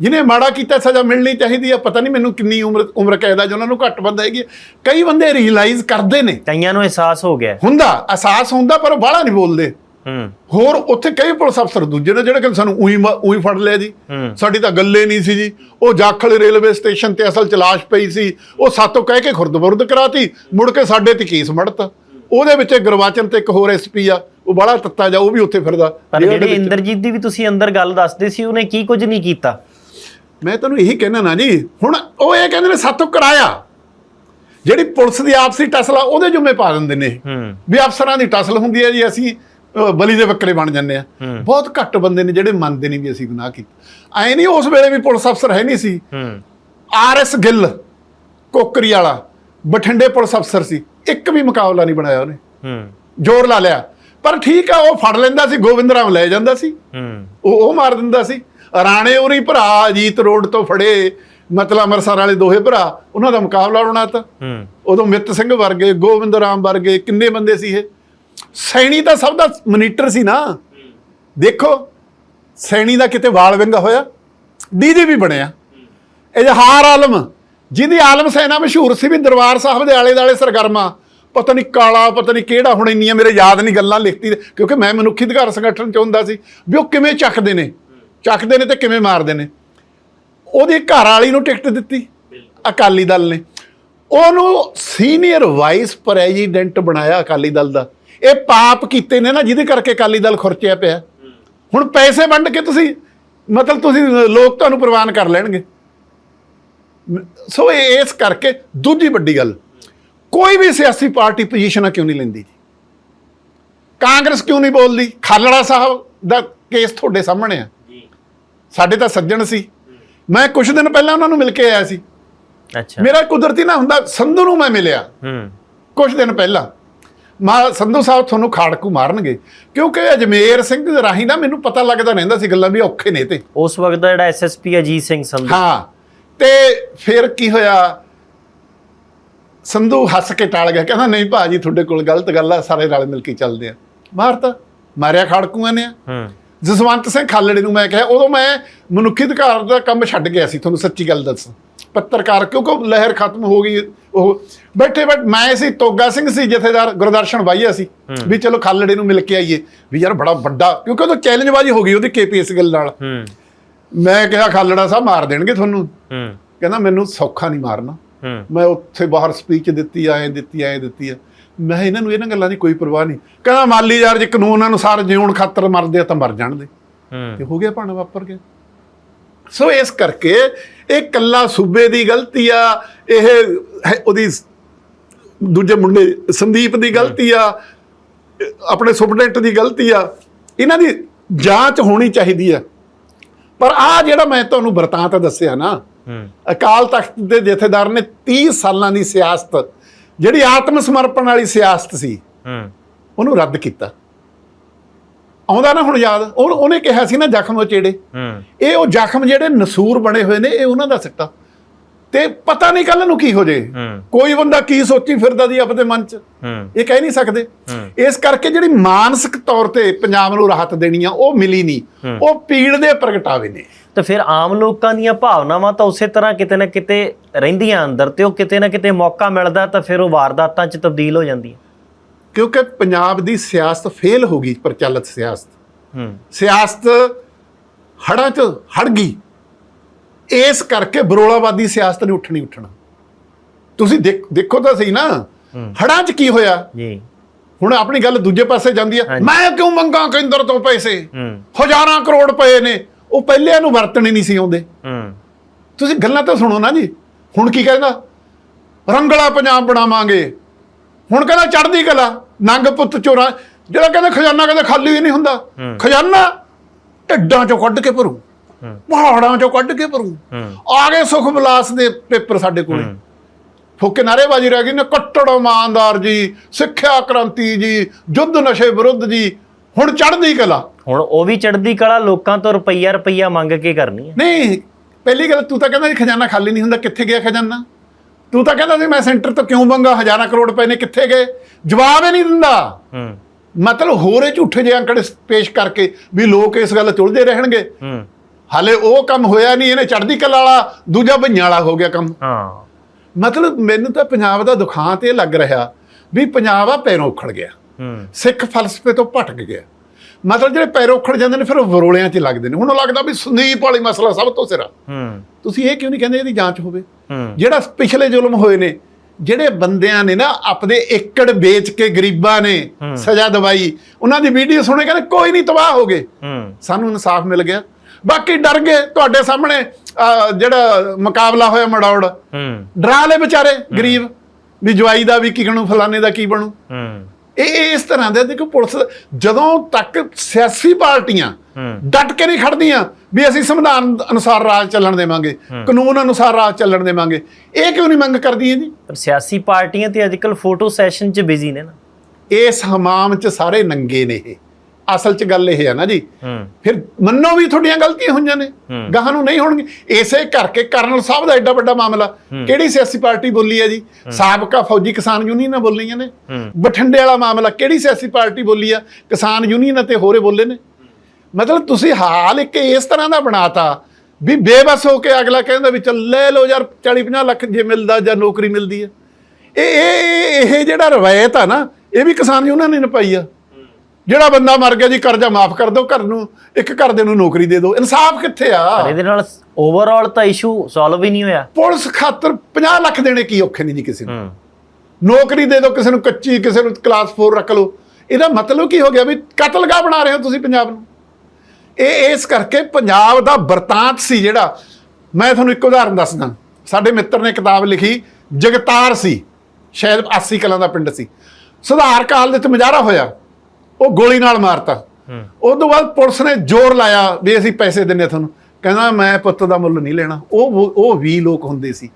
ਜਿਹਨੇ ਮਾੜਾ ਕੀਤਾ ਸਜ਼ਾ ਮਿਲਣੀ ਚਾਹੀਦੀ ਆ। ਪਤਾ ਨਹੀਂ ਮੈਨੂੰ ਕਿੰਨੀ ਉਮਰ ਉਮਰ ਕੈਦ ਜੋ ਉਹਨਾਂ ਨੂੰ ਘੱਟ ਬੰਦਾ ਹੈਗੀ। ਕਈ ਬੰਦੇ ਰਿਅਲਾਈਜ਼ ਕਰਦੇ ਨੇ। ਕਈਆਂ ਨੂੰ ਅਹਿਸਾਸ ਹੋ ਗਿਆ। ਹੁੰਦਾ ਅਹਿਸਾਸ ਹੁੰਦਾ ਪਰ ਉਹ ਬਾਹਲਾ ਨਹੀਂ ਬੋਲਦੇ। ਹੂੰ। ਹੋਰ ਉੱਥੇ ਕਈ ਪੁਲਿਸ ਅਫਸਰ ਦੂਜੇ ਨੇ ਜਿਹੜੇ ਕਿ ਸਾਨੂੰ ਉਹੀ ਉਹੀ ਫੜ ਲਿਆ ਜੀ। ਸਾਡੀ ਤਾਂ ਗੱਲੇ ਨਹੀਂ ਸੀ ਜੀ। ਉਹ ਜਾਖਲ ਰੇਲਵੇ ਸਟੇਸ਼ਨ ਤੇ ਅਸਲ ਚ ਲਾਸ਼ ਪਈ ਸੀ। ਉਹ ਸਾਤੋਂ ਕਹਿ ਕੇ ਖੁਰਦਬੁਰਦ ਕਰਾਤੀ। ਮੁੜ ਕੇ ਸਾਡੇ ਤੇ ਕੇਸ ਮੜਤਾ। ਉਹਦੇ ਵਿੱਚ ਗੁਰਵਾਚਨ ਤੇ ਇੱਕ ਹੋਰ ਐਸਪੀ ਆ। ਉਹ ਬੜਾ ਤੱਤਾ ਜਾ ਉਹ ਵੀ ਉੱਥੇ ਫਿਰਦਾ। ਪਰ ਜਿਹੜੇ। ਇੰਦਰਜੀਤ ਦੀ ਵੀ ਤੁਸੀਂ ਅੰਦਰ ਗੱਲ ਦੱਸਦੇ ਸੀ ਉਹਨੇ ਕੀ ਕੁਝ ਨਹੀਂ ਕੀਤਾ? ਮੈਂ ਤੁਹਾਨੂੰ ਇਹੀ ਕਹਿਣਾ ਨਾ ਜੀ ਹੁਣ ਉਹ ਇਹ ਕਹਿੰਦੇ ਨੇ ਸਾਤੋਂ ਕਰਾਇਆ ਜਿਹੜੀ ਪੁਲਿਸ ਦੀ ਆਪਸੀ ਟਸਲ ਆ ਉਹਦੇ ਜੁਮੇ ਪਾ ਦਿੰਦੇ ਨੇ ਵੀ ਅਫਸਰਾਂ ਦੀ ਟਸਲ ਹੁੰਦੀ ਹੈ ਜੀ ਅਸੀਂ ਬਲੀ ਦੇ ਬੱਕਰੇ ਬਣ ਜੰਨੇ ਆ। ਹੂੰ। ਬਹੁਤ ਘੱਟ ਬੰਦੇ ਨੇ ਜਿਹੜੇ ਮੰਨਦੇ ਨਹੀਂ ਵੀ ਅਸੀਂ ਗੁਨਾਹ ਕੀਤਾ। ਐ ਨਹੀਂ ਉਸ ਵੇਲੇ ਵੀ ਪੁਲਿਸ ਅਫਸਰ ਹੈ ਨਹੀਂ ਸੀ। ਆਰ ਐਸ ਗਿੱਲ ਕੋਕਰੀ ਵਾਲਾ ਬਠਿੰਡੇ ਪੁਲਿਸ ਅਫਸਰ ਸੀ। ਇੱਕ ਵੀ ਮੁਕਾਬਲਾ ਨਹੀਂ ਬਣਾਇਆ ਉਹਨੇ। ਜ਼ੋਰ ਲਾ ਲਿਆ। ਪਰ ਠੀਕ ਆ ਉਹ ਫੜ ਲੈਂਦਾ ਸੀ ਗੋਬਿੰਦ ਰਾਮ ਲੈ ਜਾਂਦਾ ਸੀ। ਹੂੰ। ਉਹ ਉਹ ਮਾਰ ਦਿੰਦਾ ਸੀ। ਰਾਣੇ ਉਰੀ ਭਰਾ ਅਜੀਤ ਰੋਡ ਤੋਂ ਫੜੇ ਮਤਲਬ ਅੰਮ੍ਰਿਤਸਰ ਵਾਲੇ ਦੋਹੇ ਭਰਾ ਉਹਨਾਂ ਦਾ ਮੁਕਾਬਲਾ ਹੋਣਾ ਤਾਂ। ਹੂੰ। ਉਦੋਂ ਮਿੱਤ ਸਿੰਘ ਵਰਗੇ ਗੋਬਿੰਦ ਰਾਮ ਵਰਗੇ ਕਿੰਨੇ ਬੰਦੇ ਸੀ ਇਹ? ਸੈਣੀ ਤਾਂ ਸਭ ਦਾ ਮਨੀਟਰ ਸੀ ਨਾ। ਦੇਖੋ ਸੈਣੀ ਦਾ ਕਿਤੇ ਵਾਲ ਵਿੰਗਾ ਹੋਇਆ ਡੀਜੀ ਵੀ ਬਣਿਆ। ਇਜ਼ਹਾਰ ਆਲਮ ਜਿਹਦੀ ਆਲਮ ਸੈਨਾ ਮਸ਼ਹੂਰ ਸੀ ਵੀ ਦਰਬਾਰ ਸਾਹਿਬ ਦੇ ਆਲੇ ਦਾਲੇ ਸਰਗਰਮਾ ਪਤਾ ਨਹੀਂ ਕਾਲਾ ਪਤਾ ਨਹੀਂ ਕਿਹੜਾ ਹੁਣ ਇੰਨੀਆਂ ਮੇਰੇ ਯਾਦ ਨਹੀਂ ਗੱਲਾਂ ਲਿਖਤੀ ਕਿਉਂਕਿ ਮੈਂ ਮਨੁੱਖੀ ਅਧਿਕਾਰ ਸੰਗਠਨ ਚ ਹੁੰਦਾ ਸੀ। ਵੀ ਉਹ ਕਿਵੇਂ ਚੱਕਦੇ ਨੇ? ਚੱਕਦੇ ਨੇ ਤੇ ਕਿਵੇਂ ਮਾਰਦੇ ਨੇ? ਉਹਦੀ ਘਰ ਵਾਲੀ ਨੂੰ ਟਿਕਟ ਦਿੱਤੀ ਅਕਾਲੀ ਦਲ ਨੇ। ਉਹਨੂੰ ਸੀਨੀਅਰ ਵਾਈਸ ਪ੍ਰੈਜ਼ੀਡੈਂਟ ਬਣਾਇਆ ਅਕਾਲੀ ਦਲ ਦਾ। ਇਹ ਪਾਪ ਕੀਤੇ ਨੇ ਨਾ ਜਿਹਦੇ ਕਰਕੇ ਅਕਾਲੀ ਦਲ ਖੁਰਚਿਆ ਪਿਆ। ਹੁਣ ਪੈਸੇ ਵੰਡ ਕੇ ਤੁਸੀਂ ਮਤਲਬ ਤੁਸੀਂ ਲੋਕ ਤੁਹਾਨੂੰ ਪ੍ਰਵਾਨ ਕਰ ਲੈਣਗੇ। ਸੋ ਇਸ ਕਰਕੇ ਦੂਜੀ ਵੱਡੀ ਗੱਲ ਕੋਈ ਵੀ ਸਿਆਸੀ ਪਾਰਟੀ ਪੋਜੀਸ਼ਨਾਂ ਕਿਉਂ ਨਹੀਂ ਲੈਂਦੀ ਜੀ? ਕਾਂਗਰਸ ਕਿਉਂ ਨਹੀਂ ਬੋਲਦੀ? ਖਾਲੜਾ ਸਾਹਿਬ ਦਾ ਕੇਸ ਤੁਹਾਡੇ ਸਾਹਮਣੇ ਆ। ਸਾਡੇ ਤਾਂ ਸੱਜਣ ਸੀ। ਮੈਂ ਕੁਝ ਦਿਨ ਪਹਿਲਾਂ ਉਹਨਾਂ ਨੂੰ ਮਿਲ ਕੇ ਆਇਆ ਸੀ। ਅੱਛਾ। ਮੇਰਾ ਕੁਦਰਤੀ ਨਾ ਹੁੰਦਾ ਸੰਧੂ ਨੂੰ ਮੈਂ ਮਿਲਿਆ। ਹੂੰ। ਕੁਝ ਦਿਨ ਪਹਿਲਾਂ। ਮਾ ਸੰਧੂ ਸਾਹਿਬ ਤੁਹਾਨੂੰ ਖਾੜਕੂ ਮਾਰਨਗੇ। ਕਿਉਂਕਿ ਅਜਮੇਰ ਸਿੰਘ ਰਾਹੀਂ ਨਾ ਮੈਨੂੰ ਪਤਾ ਲੱਗਦਾ ਰਹਿੰਦਾ ਸੀ ਗੱਲਾਂ ਵੀ ਔਖੇ ਨੇ ਤੇ। ਉਸ ਵਕਤ ਦਾ ਜਿਹੜਾ ਐਸਐਸਪੀ ਅਜੀਤ ਸਿੰਘ ਸੰਧੂ। ਹਾਂ। ਤੇ ਫਿਰ ਕੀ ਹੋਇਆ? ਸੰਧੂ ਹੱਸ ਕੇ ਟਾਲ ਗਿਆ ਕਹਿੰਦਾ ਨਹੀਂ ਭਾਜੀ ਤੁਹਾਡੇ ਕੋਲ ਗਲਤ ਗੱਲ ਆ ਸਾਰੇ ਰਲ ਮਿਲ ਕੇ ਚੱਲਦੇ ਆ। ਮਾਰਤਾ ਮਾਰਿਆ ਖਾੜਕੂਆਂ ਨੇ। ਹੂੰ। ਜਸਵੰਤ ਸਿੰਘ ਖਾਲੜੇ ਨੂੰ ਮੈਂ ਕਿਹਾ ਉਦੋਂ ਮੈਂ ਮਨੁੱਖੀ ਅਧਿਕਾਰ ਦਾ ਕੰਮ ਛੱਡ ਗਿਆ ਸੀ ਤੁਹਾਨੂੰ ਸੱਚੀ ਗੱਲ ਦੱਸਾਂ। ਪੱਤਰਕਾਰ ਕਿਉਂਕਿ ਲਹਿਰ ਖਤਮ ਹੋ ਗਈ ਉਹ ਬੈਠੇ ਬੈਠ ਮੈਂ ਸੀ ਤੋਗਾ ਸਿੰਘ ਸੀ ਜਥੇਦਾਰ ਗੁਰਦਰਸ਼ਨ ਵਾਈਆ ਸੀ ਵੀ ਚਲੋ ਖਾਲੜੇ ਨੂੰ ਮਿਲ ਕੇ ਆਈਏ ਵੀ ਯਾਰ ਬੜਾ ਵੱਡਾ ਕਿਉਂਕਿ ਉਦੋਂ ਚੈਲੰਜਬਾਜ਼ੀ ਹੋ ਗਈ ਉਹਦੀ ਕੇਪੀਐਸ ਗੱਲ ਨਾਲ। ਮੈਂ ਕਿਹਾ ਖਾਲੜਾ ਸਾਹਿਬ ਮਾਰ ਦੇਣਗੇ ਤੁਹਾਨੂੰ? ਕਹਿੰਦਾ ਮੈਨੂੰ ਸੌਖਾ ਨਹੀਂ ਮਾਰਨਾ। ਮੈਂ ਉੱਥੇ ਬਾਹਰ ਸਪੀਚ ਦਿੱਤੀ ਐਂ ਦਿੱਤੀ ਐਂ ਦਿੱਤੀ ਆ ਮੈਂ ਇਹਨਾਂ ਨੂੰ ਇਹਨਾਂ ਗੱਲਾਂ ਦੀ ਕੋਈ ਪਰਵਾਹ ਨਹੀਂ। ਕਹਿੰਦਾ ਮਾਲੀ ਯਾਰ ਜੇ ਕਾਨੂੰਨ ਅਨੁਸਾਰ ਜਿਉਣ ਖਾਤਰ ਮਰਦੇ ਆ ਤਾਂ ਮਰ ਜਾਣਦੇ। ਹੂੰ। ਤੇ ਹੋ ਗਿਆ ਭਾਣਾ ਵਾਪਰ ਗਿਆ। ਸੋ ਇਸ ਕਰਕੇ ਇਹ ਕੱਲਾ ਸੂਬੇ ਦੀ ਗਲਤੀ ਆ ਇਹ ਉਹਦੀ ਦੂਜੇ ਮੁੰਡੇ ਸੰਦੀਪ ਦੀ ਗਲਤੀ ਆ ਆਪਣੇ ਸੁਪਰਡੈਂਟ ਦੀ ਗਲਤੀ ਆ। ਇਹਨਾਂ ਦੀ ਜਾਂਚ ਹੋਣੀ ਚਾਹੀਦੀ ਆ। ਪਰ ਆ ਜਿਹੜਾ ਮੈਂ ਤੁਹਾਨੂੰ ਵਰਤਾਂਤ ਦੱਸਿਆ ਨਾ ਅਕਾਲ ਤਖਤ ਦੇ ਜਥੇਦਾਰ ਨੇ 30 ਸਾਲਾਂ ਦੀ ਸਿਆਸਤ ਜਿਹੜੀ ਆਤਮ ਸਮਰਪਣ ਵਾਲੀ ਸਿਆਸਤ ਸੀ ਹੂੰ। ਉਹਨੂੰ ਰੱਦ ਕੀਤਾ। ਆਉਂਦਾ ਨਾ ਹੁਣ ਯਾਦ ਉਹ ਉਹਨੇ ਕਿਹਾ ਸੀ ਨਾ ਜ਼ਖਮ ਉਚੇੜੇ। ਇਹ ਉਹ ਜ਼ਖਮ ਜਿਹੜੇ ਨਸੂਰ ਬਣੇ ਹੋਏ ਨੇ ਇਹ ਉਹਨਾਂ ਦਾ ਸਿੱਟਾ। ਤੇ ਪਤਾ ਨਹੀਂ ਕੱਲ ਨੂੰ ਕੀ ਹੋ ਜੇ। ਕੋਈ ਬੰਦਾ ਕੀ ਸੋਚੀ ਫਿਰਦਾ ਦੀ ਆਪਣੇ ਮਨ 'ਚ? ਇਹ ਕਹਿ ਨਹੀਂ ਸਕਦੇ। ਇਸ ਕਰਕੇ ਜਿਹੜੀ ਮਾਨਸਿਕ ਤੌਰ ਤੇ ਪੰਜਾਬ ਨੂੰ ਰਾਹਤ ਦੇਣੀ ਆ ਉਹ ਮਿਲੀ ਨਹੀਂ। ਉਹ ਪੀੜ ਦੇ ਪ੍ਰਗਟਾਵੇ ਨੇ। ਤਾਂ ਫਿਰ ਆਮ ਲੋਕਾਂ ਦੀਆਂ ਭਾਵਨਾਵਾਂ ਤਾਂ ਉਸੇ ਤਰ੍ਹਾਂ ਕਿਤੇ ਨਾ ਕਿਤੇ ਰਹਿੰਦੀਆਂ ਅੰਦਰ ਤੇ ਉਹ ਕਿਤੇ ਨਾ ਕਿਤੇ ਮੌਕਾ ਮਿਲਦਾ ਤਾਂ ਫਿਰ ਉਹ ਵਾਰਦਾਤਾਂ 'ਚ ਤਬਦੀਲ ਹੋ ਜਾਂਦੀਆਂ ਕਿਉਂਕਿ ਪੰਜਾਬ ਦੀ ਸਿਆਸਤ ਫੇਲ ਹੋ ਗਈ ਪ੍ਰਚਲਿਤ ਸਿਆਸਤ। ਹੂੰ। ਸਿਆਸਤ ਹੜਾਂ 'ਚ ਹੜ ਗਈ। ਇਸ ਕਰਕੇ ਬਰੋਲਾਵਾਦੀ ਸਿਆਸਤ ਨੇ ਉੱਠਣੀ ਉੱਠਣਾ। ਤੁਸੀਂ ਦੇਖ- ਤਾਂ ਸਹੀ ਨਾ ਹੜਾਂ 'ਚ ਕੀ ਹੋਇਆ? ਜੀ। ਹੁਣ ਆਪਣੀ ਗੱਲ ਦੂਜੇ ਪਾਸੇ ਜਾਂਦੀ ਆ। ਮੈਂ ਕਿਉਂ ਮੰਗਾ ਕੇਂਦਰ ਤੋਂ ਪੈਸੇ? ਹੂੰ। ਹਜ਼ਾਰਾਂ ਕਰੋੜ ਪਏ ਨੇ। ਉਹ ਪਹਿਲਿਆਂ ਨੂੰ ਵਰਤਣੇ ਨਹੀਂ ਸੀ ਆਉਂਦੇ। ਹੂੰ। ਤੁਸੀਂ ਗੱਲਾਂ ਤਾਂ ਸੁਣੋ ਨਾ ਜੀ। ਹੁਣ ਕੀ ਕਹਿੰਦਾ? ਰੰਗਲਾ ਪੰਜਾਬ ਬਣਾਵਾਂਗੇ। ਹੁਣ ਕਹਿੰਦਾ ਚੜ੍ਹਦੀ ਕਲਾ ਨੰਗ ਪੁੱਤ ਚੋਰਾਂ ਜਿਹੜਾ ਕਹਿੰਦਾ ਖਜ਼ਾਨਾ ਕਹਿੰਦਾ ਖਾਲੀ ਹੀ ਨਹੀਂ ਹੁੰਦਾ। ਖਜ਼ਾਨਾ ਢਿੱਡਾਂ ਚੋਂ ਕੱਢ ਕੇ ਭਰੂ। ਪਹਾੜਾਂ ਚੋਂ ਕੱਢ ਕੇ ਭਰੂ। ਆ ਗਏ ਸੁਖ ਵਿਲਾਸ ਦੇ ਪੇਪਰ ਸਾਡੇ ਕੋਲੇ। ਫੁੱਕੇ ਨਾਰੇਬਾਜ਼ੀ ਰਹਿ ਗਈ ਨੇ ਕੱਟੜ ਇਮਾਨਦਾਰ ਜੀ ਸਿੱਖਿਆ ਕ੍ਰਾਂਤੀ ਜੀ ਯੁੱਧ ਨਸ਼ੇ ਵਿਰੁੱਧ ਜੀ। ਹੁਣ ਚੜ੍ਹਦੀ ਕਲਾ। ਹੁਣ ਉਹ ਵੀ ਚੜ੍ਹਦੀ ਕਲਾ ਲੋਕਾਂ ਤੋਂ ਰੁਪਈਆ ਰੁਪਈਆ ਮੰਗ ਕੇ ਕਰਨੀ ਹੈ ਨਹੀਂ ਪਹਿਲੀ ਗੱਲ ਤੂੰ ਤਾਂ ਕਹਿੰਦਾ ਜੀ ਖਜ਼ਾਨਾ ਖਾਲੀ ਨਹੀਂ ਹੁੰਦਾ ਕਿੱਥੇ ਗਿਆ ਖਜ਼ਾਨਾ? ਤੂੰ ਤਾਂ ਕਹਿੰਦਾ ਸੀ ਮੈਂ ਸੈਂਟਰ ਤੋਂ ਕਿਉਂ ਮੰਗਾ ਹਜ਼ਾਰਾਂ ਕਰੋੜ ਰੁਪਏ ਨੇ ਕਿੱਥੇ ਗਏ? ਜਵਾਬ ਹੀ ਨਹੀਂ ਦਿੰਦਾ। ਹੂੰ। ਮਤਲਬ ਹੋਰੇ ਝੂਠੇ ਜਿਹੇ ਅੰਕੜੇ ਪੇਸ਼ ਕਰਕੇ ਵੀ ਲੋਕ ਇਸ ਗੱਲ ਚੁਲਦੇ ਰਹਿਣਗੇ। ਹੂੰ। ਹਾਲੇ ਉਹ ਕੰਮ ਹੋਇਆ ਨਹੀਂ ਇਹਨੇ ਚੜ੍ਹਦੀ ਕਲਾ ਵਾਲਾ ਦੂਜਾ ਭਈਆਂ ਵਾਲਾ ਹੋ ਗਿਆ ਕੰਮ। ਹਾਂ। ਮਤਲਬ ਮੈਨੂੰ ਤਾਂ ਪੰਜਾਬ ਦਾ ਦੁਖਾਂਤ ਇਹ ਲੱਗ ਰਿਹਾ ਵੀ ਪੰਜਾਬ ਆ ਪੈਰੋਂ ਉਖੜ ਗਿਆ। ਹੂੰ। ਸਿੱਖ ਫਲਸਫੇ ਤੋਂ ਭਟਕ ਗਿਆ। ਮਤਲਬ ਜਿਹੜੇ ਪੈਰੋਂ ਉਖੜ ਜਾਂਦੇ ਨੇ ਫਿਰ ਉਹ ਵਰੋਲਿਆਂ 'ਚ ਲੱਗਦੇ ਨੇ। ਹੁਣ ਉਹ ਲੱਗਦਾ ਵੀ ਸੰਦੀਪ ਵਾਲੀ ਮਸਲਾ ਸਭ ਤੋਂ ਸਿਰਾ। ਹੂੰ। ਤੁਸੀਂ ਇਹ ਕਿਉਂ ਨਹੀਂ ਕਹਿੰਦੇ ਇਹਦੀ ਜਾਂਚ ਹੋਵੇ? ਜਿਹੜਾ ਪਿਛਲੇ ਜ਼ੁਲਮ ਹੋਏ ਨੇ ਜਿਹੜੇ ਬੰਦਿਆਂ ਨੇ ਨਾ ਆਪਣੇ ਏਕੜ ਵੇਚ ਕੇ ਗਰੀਬਾਂ ਨੇ ਸਜ਼ਾ ਦਵਾਈ ਉਹਨਾਂ ਦੀ ਵੀਡੀਓ ਸੁਣੇ ਕਹਿੰਦੇ ਕੋਈ ਨਹੀਂ ਤਬਾਹ ਹੋ ਗਏ। ਸਾਨੂੰ ਇਨਸਾਫ ਮਿਲ ਗਿਆ। ਬਾਕੀ ਡਰ ਗਏ ਤੁਹਾਡੇ ਸਾਹਮਣੇ ਜਿਹੜਾ ਮੁਕਾਬਲਾ ਹੋਇਆ ਮੜੌੜ। ਡਰਾ ਲਏ ਵਿਚਾਰੇ ਗਰੀਬ ਵੀ ਜਵਾਈ ਦਾ ਵੀ ਕੀ ਬਣੂ ਫਲਾਣੇ ਦਾ ਕੀ ਬਣੂ। ਇਹ ਇਸ ਤਰ੍ਹਾਂ ਦੇ ਦੇਖੋ ਪੁਲਿਸ ਜਦੋਂ ਤੱਕ ਸਿਆਸੀ ਪਾਰਟੀਆਂ। ਡਟ ਕੇ ਨਹੀਂ ਖੜਦੀਆਂ ਵੀ ਅਸੀਂ ਸੰਵਿਧਾਨ ਅਨੁਸਾਰ ਰਾਜ ਚੱਲਣ ਦੇਵਾਂਗੇ ਕਾਨੂੰਨ ਅਨੁਸਾਰ ਰਾਜ ਚੱਲਣ ਦੇਵਾਂਗੇ ਇਹ ਕਿਉਂ ਨਹੀਂ ਮੰਗ ਕਰਦੀਆਂ ਜੀ? ਪਰ ਸਿਆਸੀ ਪਾਰਟੀਆਂ ਤੇ ਅੱਜਕੱਲ ਫੋਟੋ ਸੈਸ਼ਨ 'ਚ ਬਿਜ਼ੀ ਨੇ ਨਾ। ਇਸ ਹਮਾਮ 'ਚ ਸਾਰੇ ਨੰਗੇ ਨੇ ਇਹ। ਅਸਲ 'ਚ ਗੱਲ ਇਹ ਹੈ ਨਾ ਜੀ। ਫਿਰ ਮੰਨੋ ਵੀ ਤੁਹਾਡੀਆਂ ਗਲਤੀਆਂ ਹੋਈਆਂ ਨੇ। ਗਾਹਾਂ ਨੂੰ ਨਹੀਂ ਹੋਣਗੀਆਂ। ਇਸੇ ਕਰਕੇ ਕਰਨਲ ਸਾਹਿਬ ਦਾ ਐਡਾ ਵੱਡਾ ਮਾਮਲਾ। ਕਿਹੜੀ ਸਿਆਸੀ ਪਾਰਟੀ ਬੋਲੀ ਹੈ ਜੀ? ਸਾਬਕਾ ਫੌਜੀ ਕਿਸਾਨ ਯੂਨੀਅਨਾਂ ਬੋਲੀਆਂ ਨੇ। ਬਠਿੰਡੇ ਵਾਲਾ ਮਾਮਲਾ ਕਿਹੜੀ ਸਿਆਸੀ ਪਾਰਟੀ ਬੋਲੀ ਆ? ਕਿਸਾਨ ਯੂਨੀਅਨ ਅਤੇ ਹੋਰੇ ਬੋਲੇ ਨੇ। ਮਤਲਬ ਤੁਸੀਂ ਹਾਲ ਇੱਕ ਇਸ ਤਰ੍ਹਾਂ ਦਾ ਬਣਾਤਾ ਵੀ ਬੇਬਸ ਹੋ ਕੇ ਅਗਲਾ ਕਹਿੰਦਾ ਵੀ ਚੱਲ ਲੈ ਲਓ ਯਾਰ 40 50 ਲੱਖ ਜੇ ਮਿਲਦਾ ਜਾਂ ਨੌਕਰੀ ਮਿਲਦੀ ਹੈ ਇਹ ਇਹ ਇਹ ਜਿਹੜਾ ਰਵਾਇਤ ਆ ਨਾ ਇਹ ਵੀ ਕਿਸਾਨ ਯੂਨੀਅਨ ਨੇ ਪਾਈ ਆ। ਜਿਹੜਾ ਬੰਦਾ ਮਰ ਗਿਆ ਜੀ ਕਰਜ਼ਾ ਮਾਫ ਕਰ ਦਿਓ ਘਰ ਨੂੰ ਇੱਕ ਘਰ ਦੇ ਨੂੰ ਨੌਕਰੀ ਦੇ ਦਿਓ। ਇਨਸਾਫ ਕਿੱਥੇ ਆ? ਇਹਦੇ ਨਾਲ ਓਵਰਆਲ ਤਾਂ ਇਸ਼ੂ ਸੋਲਵ ਹੀ ਨਹੀਂ ਹੋਇਆ। ਪੁਲਿਸ ਖਾਤਰ 50 ਲੱਖ ਦੇਣੇ ਕੀ ਔਖੇ ਨਹੀਂ ਜੀ ਕਿਸੇ ਨੂੰ? ਨੌਕਰੀ ਦੇ ਦਿਓ ਕਿਸੇ ਨੂੰ ਕੱਚੀ ਕਿਸੇ ਨੂੰ ਕਲਾਸ 4 ਰੱਖ ਲਓ। ਇਹਦਾ ਮਤਲਬ ਕੀ ਹੋ ਗਿਆ ਵੀ ਕਤਲਗਾਹ ਬਣਾ ਰਹੇ ਹੋ ਤੁਸੀਂ ਪੰਜਾਬ ਨੂੰ? ਇਹ ਇਸ ਕਰਕੇ ਪੰਜਾਬ ਦਾ ਵਰਤਾਂਤ ਸੀ ਜਿਹੜਾ ਮੈਂ ਤੁਹਾਨੂੰ ਇੱਕ ਉਦਾਹਰਨ ਦੱਸਦਾ। ਸਾਡੇ ਮਿੱਤਰ ਨੇ ਕਿਤਾਬ ਲਿਖੀ ਜਗਤਾਰ ਸੀ। ਸ਼ਾਇਦ 80 ਕਲਾਂ ਦਾ ਪਿੰਡ ਸੀ। ਸੁਧਾਰ ਕਾਲ ਦੇ ਵਿੱਚ ਮੁਜ਼ਾਹਰਾ ਹੋਇਆ। ਉਹ ਗੋਲੀ ਨਾਲ ਮਾਰਤਾ। ਉਸ ਤੋਂ ਬਾਅਦ ਪੁਲਿਸ ਨੇ ਜ਼ੋਰ ਲਾਇਆ ਵੀ ਅਸੀਂ ਪੈਸੇ ਦਿੰਨੇ ਤੁਹਾਨੂੰ। ਕਹਿੰਦਾ ਮੈਂ ਪੁੱਤ ਦਾ ਮੁੱਲ ਨਹੀਂ ਲੈਣਾ। ਉਹ ਉਹ ਵੀ ਲੋਕ ਹੁੰਦੇ ਸੀ।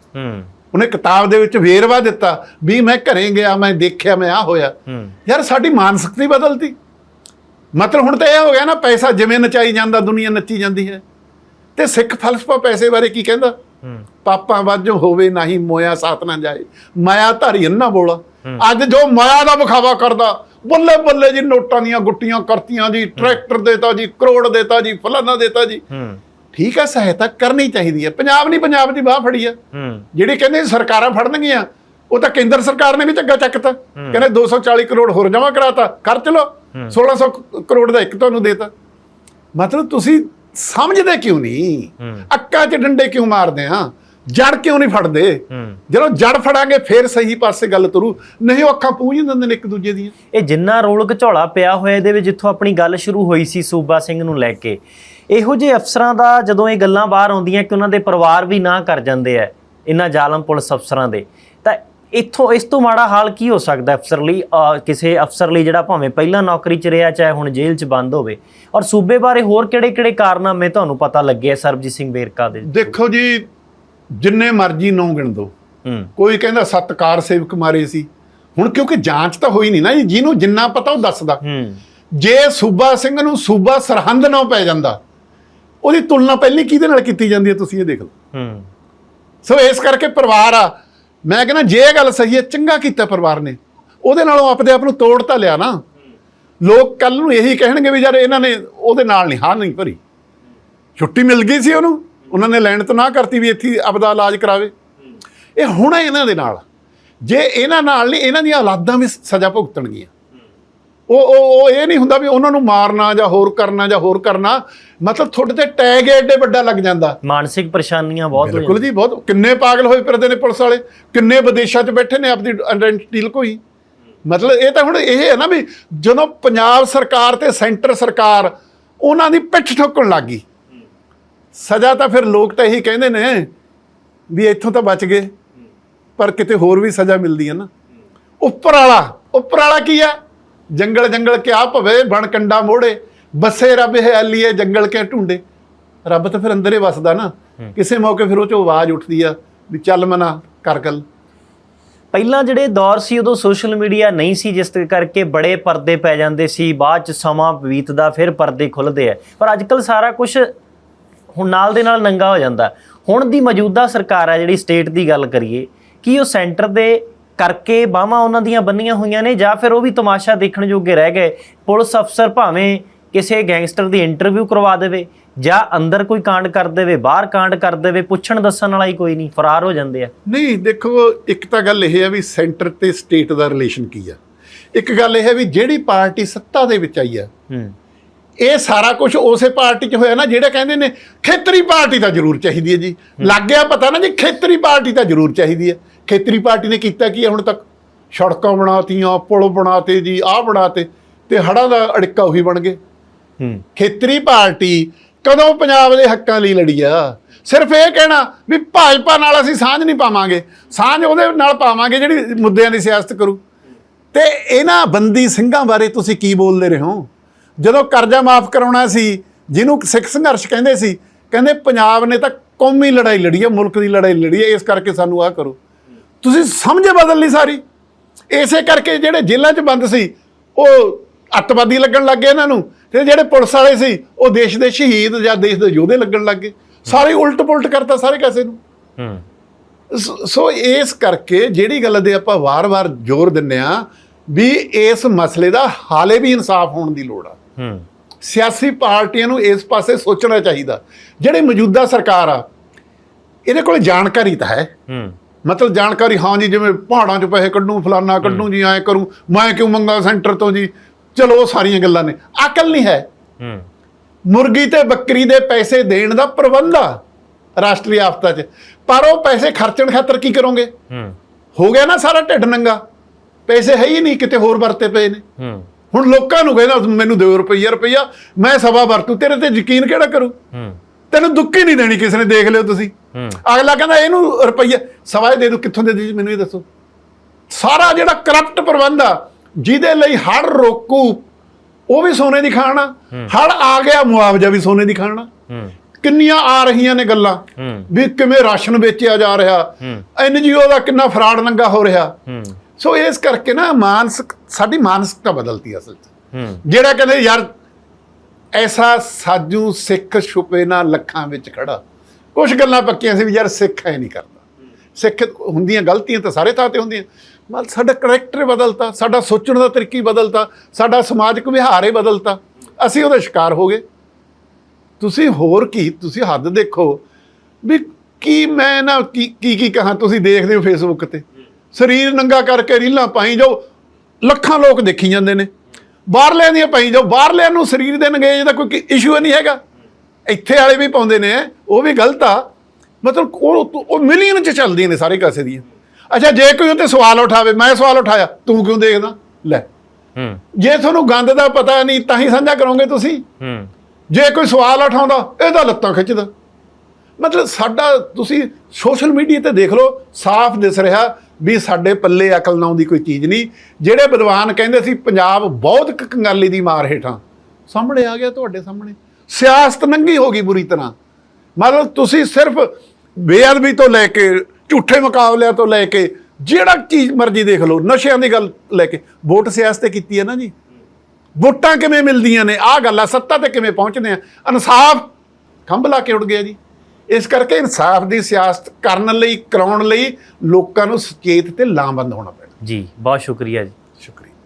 ਉਹਨੇ ਕਿਤਾਬ ਦੇ ਵਿੱਚ ਵੇਰਵਾ ਦਿੱਤਾ ਵੀ ਮੈਂ ਘਰੇ ਗਿਆ ਮੈਂ ਦੇਖਿਆ ਮੈਂ ਆ ਹੋਇਆ। ਯਾਰ ਸਾਡੀ ਮਾਨਸਿਕਤਾ ਹੀ ਬਦਲਤੀ। ਮਤਲਬ ਹੁਣ ਤਾਂ ਇਹ ਹੋ ਗਿਆ ਨਾ ਪੈਸਾ ਜਿਵੇਂ ਨਚਾਈ ਜਾਂਦਾ ਦੁਨੀਆ ਨੱਚੀ ਜਾਂਦੀ ਹੈ। ਤੇ ਸਿੱਖ ਫਲਸਫਾ ਪੈਸੇ ਬਾਰੇ ਕੀ ਕਹਿੰਦਾ? ਪਾਪਾਂ ਵਾਜੋ ਹੋਵੇ ਨਹੀਂ ਮੋਇਆ ਸਾਥ ਨਾ ਜਾਏ। ਮਾਇਆ ਧਾਰੀ ਅੰਨਾ ਬੋਲਾ। ਅੱਜ ਜੋ ਮਾਇਆ ਦਾ ਵਿਖਾਵਾ ਕਰਦਾ ਬੱਲੇ ਬੱਲੇ ਜੀ ਨੋਟਾਂ ਦੀਆਂ ਗੁੱਟੀਆਂ ਕਰਤੀਆਂ ਜੀ ਟਰੈਕਟਰ ਦੇਤਾ ਜੀ ਕਰੋੜ ਦੇਤਾ ਜੀ ਫਲਾਨਾ ਦੇਤਾ ਜੀ। ਹੂੰ। ਠੀਕ ਹੈ ਸਹਾਇਤਾ ਕਰਨੀ ਚਾਹੀਦੀ ਹੈ। ਪੰਜਾਬ ਨਹੀਂ ਪੰਜਾਬ ਦੀ ਬਾਹ ਫੜੀ ਆ ਹੂੰ। ਜਿਹੜੇ ਕਹਿੰਦੇ ਸਰਕਾਰਾਂ ਫੜਨਗੀਆਂ ਉਹ ਤਾਂ ਕੇਂਦਰ ਸਰਕਾਰ ਨੇ ਵੀ ਝੱਗਾ ਚੱਕਤਾ। ਕਹਿੰਦੇ 240 ਕਰੋੜ ਹੋਰ ਜਮ੍ਹਾਂ ਕਰਾਤਾ ਖਰਚ ਲਓ 1600 ਕਰੋੜ ਦਾ ਇੱਕ ਤੁਹਾਨੂੰ ਦੇਤਾ। ਮਤਲਬ ਤੁਸੀਂ ਸਮਝਦੇ ਕਿਉਂ ਨਹੀਂ। ਅੱਕਾ 'ਚ ਡੰਡੇ ਕਿਉਂ ਮਾਰਦੇ ਆ? ਜੜ ਕਿਉਂ ਨਹੀਂ ਫੜਦੇ? ਜਦੋਂ ਜੜ ਫੜਾਂਗੇ ਫੇਰ ਸਹੀ ਪਾਸੇ ਗੱਲ ਤੁਰੂ। ਨਹੀਂ ਉਹ ਅੱਖਾਂ ਪੂੰਝ ਦਿੰਦੇ ਨੇ ਇੱਕ ਦੂਜੇ ਦੀਆਂ। ਇਹ ਜਿੰਨਾ ਰੋਲ ਘਚੋਲਾ ਪਿਆ ਹੋਇਆ ਇਹਦੇ ਵਿੱਚ ਜਿੱਥੋਂ ਆਪਣੀ ਗੱਲ ਸ਼ੁਰੂ ਹੋਈ ਸੀ ਸੂਬਾ ਸਿੰਘ ਨੂੰ ਲੈ ਕੇ। ਇਹੋ ਜਿਹੇ ਅਫਸਰਾਂ ਦਾ ਜਦੋਂ ਇਹ ਗੱਲਾਂ ਬਾਹਰ ਆਉਂਦੀਆਂ ਕਿ ਉਹਨਾਂ ਦੇ ਪਰਿਵਾਰ ਵੀ ਨਾ ਕਰ ਜਾਂਦੇ ਆ ਇਹਨਾਂ ਜ਼ਾਲਮ ਪੁਲਿਸ ਅਫਸਰਾਂ ਦੇ ਤਾਂ ਇੱਥੋਂ ਇਸ ਤੋਂ ਮਾੜਾ ਹਾਲ ਕੀ ਹੋ ਸਕਦਾ ਅਫਸਰ ਲਈ? ਕਿਸੇ ਅਫਸਰ ਲਈ ਜਿਹੜਾ ਭਾਵੇਂ ਪਹਿਲਾਂ ਨੌਕਰੀ 'ਚ ਰਿਹਾ ਚਾਹੇ ਹੁਣ ਜੇਲ੍ਹ 'ਚ ਬੰਦ ਹੋਵੇ। ਔਰ ਸੂਬੇ ਬਾਰੇ ਹੋਰ ਕਿਹੜੇ-ਕਿਹੜੇ ਕਾਰਨਾਮੇ ਤੁਹਾਨੂੰ ਪਤਾ ਲੱਗੇ ਸਰਬਜੀਤ ਸਿੰਘ ਵੇਰਕਾ ਦੇ? ਦੇਖੋ ਜੀ ਜਿੰਨੇ ਮਰਜ਼ੀ ਨੌ ਗਿਣ ਦੋ। ਕੋਈ ਕਹਿੰਦਾ ਸਤਕਾਰ ਸੇਵਕ ਮਾਰੇ ਸੀ। ਹੁਣ ਕਿਉਂਕਿ ਜਾਂਚ ਤਾਂ ਹੋਈ ਨਹੀਂ ਨਾ ਜੀ ਜਿਹਨੂੰ ਜਿੰਨਾ ਪਤਾ ਉਹ ਦੱਸਦਾ। ਜੇ ਸੂਬਾ ਸਿੰਘ ਨੂੰ ਸੂਬਾ ਸਰਹੰਦ ਨਾ ਪੈ ਜਾਂਦਾ ਉਹਦੀ ਤੁਲਨਾ ਪਹਿਲੀ ਕਿਹਦੇ ਨਾਲ ਕੀਤੀ ਜਾਂਦੀ ਹੈ ਤੁਸੀਂ ਇਹ ਦੇਖ ਲਓ। ਸੋ ਇਸ ਕਰਕੇ ਪਰਿਵਾਰ ਆ ਮੈਂ ਕਹਿੰਦਾ ਜੇ ਇਹ ਗੱਲ ਸਹੀ ਹੈ ਚੰਗਾ ਕੀਤਾ ਪਰਿਵਾਰ ਨੇ। ਉਹਦੇ ਨਾਲੋਂ ਆਪਦੇ ਆਪ ਨੂੰ ਤੋੜ ਤਾਂ ਲਿਆ ਨਾ। ਲੋਕ ਕੱਲ ਨੂੰ ਇਹੀ ਕਹਿਣਗੇ ਵੀ ਯਾਰ ਇਹਨਾਂ ਨੇ ਉਹਦੇ ਨਾਲ ਨਹੀਂ ਹਾਂ ਨਹੀਂ ਭਰੀ। ਛੁੱਟੀ ਮਿਲ ਗਈ ਸੀ ਉਹਨੂੰ। ਉਹਨਾਂ ਨੇ ਲੈਣ ਤੋਂ ਨਾ ਕਰਤੀ ਵੀ ਇੱਥੇ ਆਪਦਾ ਇਲਾਜ ਕਰਾਵੇ। ਇਹ ਹੁਣ ਇਹਨਾਂ ਦੇ ਨਾਲ। ਜੇ ਇਹਨਾਂ ਨਾਲ ਨਹੀਂ ਇਹਨਾਂ ਦੀਆਂ ਔਲਾਦਾਂ ਵੀ ਸਜ਼ਾ ਭੁਗਤਣਗੀਆਂ। ਉਹ ਉਹ ਉਹ ਇਹ ਨਹੀਂ ਹੁੰਦਾ ਵੀ ਉਹਨਾਂ ਨੂੰ ਮਾਰਨਾ ਜਾਂ ਹੋਰ ਕਰਨਾ ਜਾਂ ਹੋਰ ਕਰਨਾ ਮਤਲਬ ਤੁਹਾਡੇ ਤੇ ਟੈਗ ਐਡੇ ਵੱਡਾ ਲੱਗ ਜਾਂਦਾ। ਮਾਨਸਿਕ ਪਰੇਸ਼ਾਨੀਆਂ ਬਹੁਤ ਬਿਲਕੁਲ ਜੀ ਬਹੁਤ। ਕਿੰਨੇ ਪਾਗਲ ਹੋਏ ਫਿਰਦੇ ਨੇ ਪੁਲਿਸ ਵਾਲੇ। ਕਿੰਨੇ ਵਿਦੇਸ਼ਾਂ 'ਚ ਬੈਠੇ ਨੇ ਆਪਣੀ ਆਇਡੈਂਟੀ ਲੁਕੋਈ ਮਤਲਬ ਇਹ ਤਾਂ ਹੁਣ ਇਹ ਹੈ ਨਾ ਵੀ ਜਦੋਂ ਪੰਜਾਬ ਸਰਕਾਰ ਤੇ ਸੈਂਟਰ ਸਰਕਾਰ ਉਹਨਾਂ ਦੀ ਪਿੱਠ ਠੋਕਣ ਲੱਗੀ ਸਜ਼ਾ ਤਾਂ ਫਿਰ ਲੋਕ ਤਾਂ ਇਹੀ ਕਹਿੰਦੇ ਨੇ ਵੀ ਇੱਥੋਂ ਤਾਂ ਬਚ ਗਏ। ਪਰ ਕਿਤੇ ਹੋਰ ਵੀ ਸਜ਼ਾ ਮਿਲਦੀ ਹੈ ਨਾ। ਉੱਪਰ ਵਾਲਾ ਉੱਪਰ ਵਾਲਾ ਕੀ ਆ? ਜੰਗਲ ਜੰਗਲ ਕਿਆ ਭਵੇ ਬਣ ਕੰਡਾ ਮੋੜੇ ਬਸੇ ਰੱਬ ਹਲਿਏ ਜੰਗਲ ਕੇ ਢੂੰਡੇ। ਰੱਬ ਤਾਂ ਫਿਰ ਅੰਦਰ ਹੀ ਵਸਦਾ ਨਾ। ਕਿਸੇ ਮੌਕੇ ਫਿਰ ਉਹ ਚੋਂ ਆਵਾਜ਼ ਉੱਠਦੀ ਆ ਵੀ ਚੱਲ ਮਨਾ ਕਰ ਗੱਲ। ਪਹਿਲਾਂ ਜਿਹੜੇ ਦੌਰ ਸੀ ਉਦੋਂ ਸੋਸ਼ਲ ਮੀਡੀਆ ਨਹੀਂ ਸੀ ਜਿਸ ਕਰਕੇ ਬੜੇ ਪਰਦੇ ਪੈ ਜਾਂਦੇ ਸੀ। ਬਾਅਦ ਚ ਸਮਾਂ ਬੀਤਦਾ ਫਿਰ ਪਰਦੇ ਖੁੱਲਦੇ ਆ। ਪਰ ਅੱਜਕੱਲ ਸਾਰਾ ਕੁਝ ਹੁਣ ਨਾਲ ਦੇ ਨਾਲ ਨੰਗਾ ਹੋ ਜਾਂਦਾ। ਹੁਣ ਦੀ ਮੌਜੂਦਾ ਸਰਕਾਰ ਹੈ ਜਿਹੜੀ ਸਟੇਟ ਦੀ ਗੱਲ ਕਰੀਏ ਕੀ ਉਹ ਸੈਂਟਰ ਦੇ ਕਰਕੇ ਬਾਹਾਂ ਉਹਨਾਂ ਦੀਆਂ ਬੰਨੀਆਂ ਹੋਈਆਂ ਨੇ ਜਾਂ ਫਿਰ ਉਹ ਵੀ ਤਮਾਸ਼ਾ ਦੇਖਣ ਜੋਗੇ ਰਹਿ ਗਏ? ਪੁਲਿਸ ਅਫਸਰ ਭਾਵੇਂ ਕਿਸੇ ਗੈਂਗਸਟਰ ਦੀ ਇੰਟਰਵਿਊ ਕਰਵਾ ਦੇਵੇ ਜਾਂ ਅੰਦਰ ਕੋਈ ਕਾਂਡ ਕਰ ਦੇਵੇ ਬਾਹਰ ਕਾਂਡ ਕਰ ਦੇਵੇ ਪੁੱਛਣ ਦੱਸਣ ਵਾਲਾ ਹੀ ਕੋਈ ਨਹੀਂ ਫਰਾਰ ਹੋ ਜਾਂਦੇ ਆ। ਨਹੀਂ ਦੇਖੋ ਇੱਕ ਤਾਂ ਗੱਲ ਇਹ ਹੈ ਵੀ ਸੈਂਟਰ ਤੇ ਸਟੇਟ ਦਾ ਰਿਲੇਸ਼ਨ ਕੀ ਆ? ਇੱਕ ਗੱਲ ਇਹ ਹੈ ਵੀ ਜਿਹੜੀ ਪਾਰਟੀ ਸੱਤਾ ਦੇ ਵਿੱਚ ਆਈ ਆ ਹੂੰ। ਇਹ ਸਾਰਾ ਕੁਝ ਉਸੇ ਪਾਰਟੀ 'ਚ ਹੋਇਆ ਨਾ ਜਿਹੜੇ ਕਹਿੰਦੇ ਨੇ ਖੇਤਰੀ ਪਾਰਟੀ ਤਾਂ ਜ਼ਰੂਰ ਚਾਹੀਦੀ ਹੈ ਜੀ। ਲੱਗ ਗਿਆ ਪਤਾ ਨਾ ਜੀ ਖੇਤਰੀ ਪਾਰਟੀ ਤਾਂ ਜ਼ਰੂਰ ਚਾਹੀਦੀ ਹੈ। ਖੇਤਰੀ ਪਾਰਟੀ ਨੇ ਕੀਤਾ ਕੀ ਹੈ ਹੁਣ ਤੱਕ ਸੜਕਾਂ ਬਣਾਤੀਆਂ ਪੁਲ ਬਣਾਤੇ ਜੀ ਆਹ ਬਣਾਤੇ ਤੇ ਹੜਾਂ ਦਾ ਅੜਿੱਕਾ ਉਹੀ ਬਣ ਗਏ। ਹੂੰ। ਖੇਤਰੀ ਪਾਰਟੀ ਕਦੋਂ ਪੰਜਾਬ ਦੇ ਹੱਕਾਂ ਲਈ ਲੜੀ ਆ? ਸਿਰਫ ਇਹ ਕਹਿਣਾ ਵੀ ਭਾਜਪਾ ਨਾਲ ਅਸੀਂ ਸਾਂਝ ਨਹੀਂ ਪਾਵਾਂਗੇ। ਸਾਂਝ ਉਹਦੇ ਨਾਲ ਪਾਵਾਂਗੇ ਜਿਹੜੀ ਮੁੱਦਿਆਂ ਦੀ ਸਿਆਸਤ ਕਰੂ। ਤੇ ਇਹਨਾਂ ਬੰਦੀ ਸਿੰਘਾਂ ਬਾਰੇ ਤੁਸੀਂ ਕੀ ਬੋਲਦੇ ਰਹੇ ਹੋ? ਜਦੋਂ ਕਰਜ਼ਾ ਮਾਫ ਕਰਾਉਣਾ ਸੀ ਜਿਹਨੂੰ ਸਿੱਖ ਸੰਘਰਸ਼ ਕਹਿੰਦੇ ਸੀ ਕਹਿੰਦੇ ਪੰਜਾਬ ਨੇ ਤਾਂ ਕੌਮੀ ਲੜਾਈ ਲੜੀ ਹੈ ਮੁਲਕ ਦੀ ਲੜਾਈ ਲੜੀ ਹੈ ਇਸ ਕਰਕੇ ਸਾਨੂੰ ਆਹ ਕਰੋ। ਤੁਸੀਂ ਸਮਝ ਬਦਲ ਲਈ ਸਾਰੀ। ਇਸੇ ਕਰਕੇ ਜਿਹੜੇ ਜੇਲ੍ਹਾਂ 'ਚ ਬੰਦ ਸੀ ਉਹ ਅੱਤਵਾਦੀ ਲੱਗਣ ਲੱਗ ਗਏ ਇਹਨਾਂ ਨੂੰ ਤੇ ਜਿਹੜੇ ਪੁਲਿਸ ਵਾਲੇ ਸੀ ਉਹ ਦੇਸ਼ ਦੇ ਸ਼ਹੀਦ ਜਾਂ ਦੇਸ਼ ਦੇ ਯੋਧੇ ਲੱਗਣ ਲੱਗ ਗਏ। ਸਾਰੇ ਉਲਟ ਪੁਲਟ ਕਰਤਾ ਸਾਰੇ ਕਾਸੇ ਨੂੰ। ਹੂੰ। ਸ- ਸੋ ਇਸ ਕਰਕੇ ਜਿਹੜੀ ਗੱਲ ਦੇ ਆਪਾਂ ਵਾਰ-ਵਾਰ ਜ਼ੋਰ ਦਿੰਨੇ ਆ ਵੀ ਇਸ ਮਸਲੇ ਦਾ ਹਾਲੇ ਵੀ ਇਨਸਾਫ ਹੋਣ ਦੀ ਲੋੜ ਆ। ਹੂੰ। ਸਿਆਸੀ ਪਾਰਟੀਆਂ ਨੂੰ ਇਸ ਪਾਸੇ ਸੋਚਣਾ ਚਾਹੀਦਾ। ਜਿਹੜੀ ਮੌਜੂਦਾ ਸਰਕਾਰ ਆ ਇਹਦੇ ਕੋਲ ਜਾਣਕਾਰੀ ਤਾਂ ਹੈ। ਹੂੰ। ਮਤਲਬ ਜਾਣਕਾਰੀ ਹਾਂ ਜੀ ਜਿਵੇਂ ਪਹਾੜਾਂ 'ਚ ਪੈਸੇ ਕੱਢੂ ਫਲਾਨਾ ਕੱਢੂ ਜੀ ਐਂ ਕਰੂੰ ਮੈਂ ਕਿਉਂ ਮੰਗਾ ਸੈਂਟਰ ਤੋਂ ਜੀ? ਚਲੋ ਉਹ ਸਾਰੀਆਂ ਗੱਲਾਂ ਨੇ। ਅਕਲ ਨਹੀਂ ਹੈ। ਹੂੰ। ਮੁਰਗੀ ਤੇ ਬੱਕਰੀ ਦੇ ਪੈਸੇ ਦੇਣ ਦਾ ਪ੍ਰਬੰਧ ਆ ਰਾਸ਼ਟਰੀ ਆਫਤਾ 'ਚ। ਪਰ ਉਹ ਪੈਸੇ ਖਰਚਣ ਖਾਤਰ ਕੀ ਕਰੋਗੇ? ਹੂੰ। ਹੋ ਗਿਆ ਨਾ ਸਾਰਾ ਢਿੱਡ ਨੰਗਾ। ਪੈਸੇ ਹੈ ਹੀ ਨਹੀਂ ਕਿਤੇ ਹੋਰ ਵਰਤੇ ਪਏ ਨੇ। ਹੂੰ। ਹੁਣ ਲੋਕਾਂ ਨੂੰ ਕਹਿੰਦਾ ਮੈਨੂੰ ਦਿਓ ਰੁਪਈਆ ਰੁਪਈਆ ਮੈਂ ਸਵਾ ਵਰਤੂ ਤੇਰੇ ਤੇ ਯਕੀਨ ਕਿਹੜਾ ਕਰੂ? ਹੂੰ। ਤੈਨੂੰ ਦੁੱਕੀ ਨਹੀਂ ਦੇਣੀ ਕਿਸੇ ਨੇ ਦੇਖ ਲਿਓ ਤੁਸੀਂ। ਹੂੰ। ਅਗਲਾ ਕਹਿੰਦਾ ਇਹਨੂੰ ਰੁਪਈਆ ਸਵਾ ਦੇ ਦੂ ਕਿੱਥੋਂ ਦੇ ਦੀ ਮੈਨੂੰ ਇਹ ਦੱਸੋ। ਸਾਰਾ ਜਿਹੜਾ ਕਰਪਟ ਪ੍ਰਬੰਧ ਆ ਜਿਹਦੇ ਲਈ ਹੜ ਰੋਕੂ ਉਹ ਵੀ ਸੋਨੇ ਦੀ ਖਾਣਾ ਹੜ ਆ ਗਿਆ ਮੁਆਵਜ਼ਾ ਵੀ ਸੋਨੇ ਦੀ ਖਾਣਾ ਹੂੰ। ਕਿੰਨੀਆਂ ਆ ਰਹੀਆਂ ਨੇ ਗੱਲਾਂ ਵੀ ਕਿਵੇਂ ਰਾਸ਼ਨ ਵੇਚਿਆ ਜਾ ਰਿਹਾ। ਐਨਜੀਓ ਦਾ ਕਿੰਨਾ ਫਰਾਡ ਨੰਗਾ ਹੋ ਰਿਹਾ। ਸੋ ਇਸ ਕਰਕੇ ਨਾ ਮਾਨਸਿਕ ਸਾਡੀ ਮਾਨਸਿਕਤਾ ਬਦਲਤੀ ਅਸਲ 'ਚ। ਜਿਹੜਾ ਕਹਿੰਦੇ ਯਾਰ ਐਸਾ ਸਾਜੂ ਸਿੱਖ ਛੁਪੇ ਨਾ ਲੱਖਾਂ ਵਿੱਚ ਖੜਾ। ਕੁਝ ਗੱਲਾਂ ਪੱਕੀਆਂ ਸੀ ਵੀ ਯਾਰ ਸਿੱਖ ਐ ਨਹੀਂ ਕਰਦਾ। ਸਿੱਖ ਹੁੰਦੀਆਂ ਗਲਤੀਆਂ ਤਾਂ ਸਾਰੇ ਥਾਂ ਤੇ ਹੁੰਦੀਆਂ। ਮਤਲਬ ਸਾਡਾ ਕਰੈਕਟਰ ਬਦਲਤਾ ਸਾਡਾ ਸੋਚਣ ਦਾ ਤਰੀਕਾ ਬਦਲਤਾ ਸਾਡਾ ਸਮਾਜਿਕ ਵਿਹਾਰ ਹੀ ਬਦਲਤਾ। ਅਸੀਂ ਉਹਦੇ ਸ਼ਿਕਾਰ ਹੋ ਗਏ। ਤੁਸੀਂ ਹੋਰ ਕੀ ਤੁਸੀਂ ਹੱਦ ਦੇਖੋ ਵੀ ਕੀ ਮੈਂ ਨਾ ਕੀ ਕੀ ਕਹਾਂ? ਤੁਸੀਂ ਦੇਖਦੇ ਹੋ ਫੇਸਬੁੱਕ ਤੇ। ਸਰੀਰ ਨੰਗਾ ਕਰਕੇ ਰੀਲਾਂ ਪਾਈ ਜਾਓ ਲੱਖਾਂ ਲੋਕ ਦੇਖੀ ਜਾਂਦੇ ਨੇ। ਬਾਹਰਲਿਆਂ ਦੀਆਂ ਪਾਈ ਜਾਓ ਬਾਹਰਲਿਆਂ ਨੂੰ ਸਰੀਰ ਦੇ ਨੰਗੇਜ ਦਾ ਕੋਈ ਇਸ਼ੂ ਨਹੀਂ ਹੈਗਾ। ਇੱਥੇ ਵਾਲੇ ਵੀ ਪਾਉਂਦੇ ਨੇ ਉਹ ਵੀ ਗਲਤ ਆ। ਮਤਲਬ ਉਹ ਉਹ ਮਿਲੀਅਨ ਚ ਚੱਲਦੀਆਂ ਨੇ ਸਾਰੇ ਕਾਸੇ ਦੀਆਂ। ਅੱਛਾ ਜੇ ਕੋਈ ਉੱਤੇ ਸਵਾਲ ਉਠਾਵੇ ਮੈਂ ਸਵਾਲ ਉਠਾਇਆ ਤੂੰ ਕਿਉਂ ਦੇਖਦਾ? ਲੈ। ਹੂੰ। ਜੇ ਤੁਹਾਨੂੰ ਗੰਦ ਦਾ ਪਤਾ ਨਹੀਂ ਤਾਂ ਹੀ ਸਾਂਝਾ ਕਰੋਗੇ ਤੁਸੀਂ। ਹੂੰ। ਜੇ ਕੋਈ ਸਵਾਲ ਉਠਾਉਂਦਾ ਇਹਦਾ ਲੱਤਾਂ ਖਿੱਚਦਾ। ਮਤਲਬ ਸਾਡਾ ਤੁਸੀਂ ਸੋਸ਼ਲ ਮੀਡੀਆ ਤੇ ਦੇਖ ਲਓ ਸਾਫ਼ ਦਿਸ ਰਿਹਾ ਵੀ ਸਾਡੇ ਪੱਲੇ ਅਕਲ ਨਾਉਂ ਦੀ ਕੋਈ ਚੀਜ਼ ਨਹੀਂ। ਜਿਹੜੇ ਵਿਦਵਾਨ ਕਹਿੰਦੇ ਸੀ, ਪੰਜਾਬ ਬਹੁਤ ਕੰਗਾਲੀ ਦੀ ਮਾਰ ਹੇਠਾਂ। ਸਾਹਮਣੇ ਆ ਗਿਆ ਤੁਹਾਡੇ ਸਾਹਮਣੇ। ਸਿਆਸਤ ਨੰਗੀ ਹੋ ਗਈ ਬੁਰੀ ਤਰ੍ਹਾਂ। ਮਤਲਬ ਤੁਸੀਂ ਸਿਰਫ ਬੇਅਦਬੀ ਤੋਂ ਲੈ ਕੇ, ਝੂਠੇ ਮੁਕਾਬਲਿਆਂ ਤੋਂ ਲੈ ਕੇ, ਜਿਹੜਾ ਚੀਜ਼ ਮਰਜ਼ੀ ਦੇਖ ਲਓ, ਨਸ਼ਿਆਂ ਦੀ ਗੱਲ ਲੈ ਕੇ। ਵੋਟ ਸਿਆਸਤ ਕੀਤੀ ਹੈ ਨਾ ਜੀ। ਵੋਟਾਂ ਕਿਵੇਂ ਮਿਲਦੀਆਂ ਨੇ? ਆਹ ਗੱਲ ਆ, ਸੱਤਾ ਤੇ ਕਿਵੇਂ ਪਹੁੰਚਦੇ ਆ? ਇਨਸਾਫ ਖੰਭ ਲਾ ਕੇ ਉੱਡ ਗਿਆ ਜੀ। ਇਸ ਕਰਕੇ ਇਨਸਾਫ ਦੀ ਸਿਆਸਤ ਕਰਨ ਲਈ, ਕਰਾਉਣ ਲਈ ਲੋਕਾਂ ਨੂੰ ਸੁਚੇਤ ਤੇ ਲਾਮਬੰਦ ਹੋਣਾ ਪੈਣਾ। ਜੀ, ਬਹੁਤ ਸ਼ੁਕਰੀਆ ਜੀ।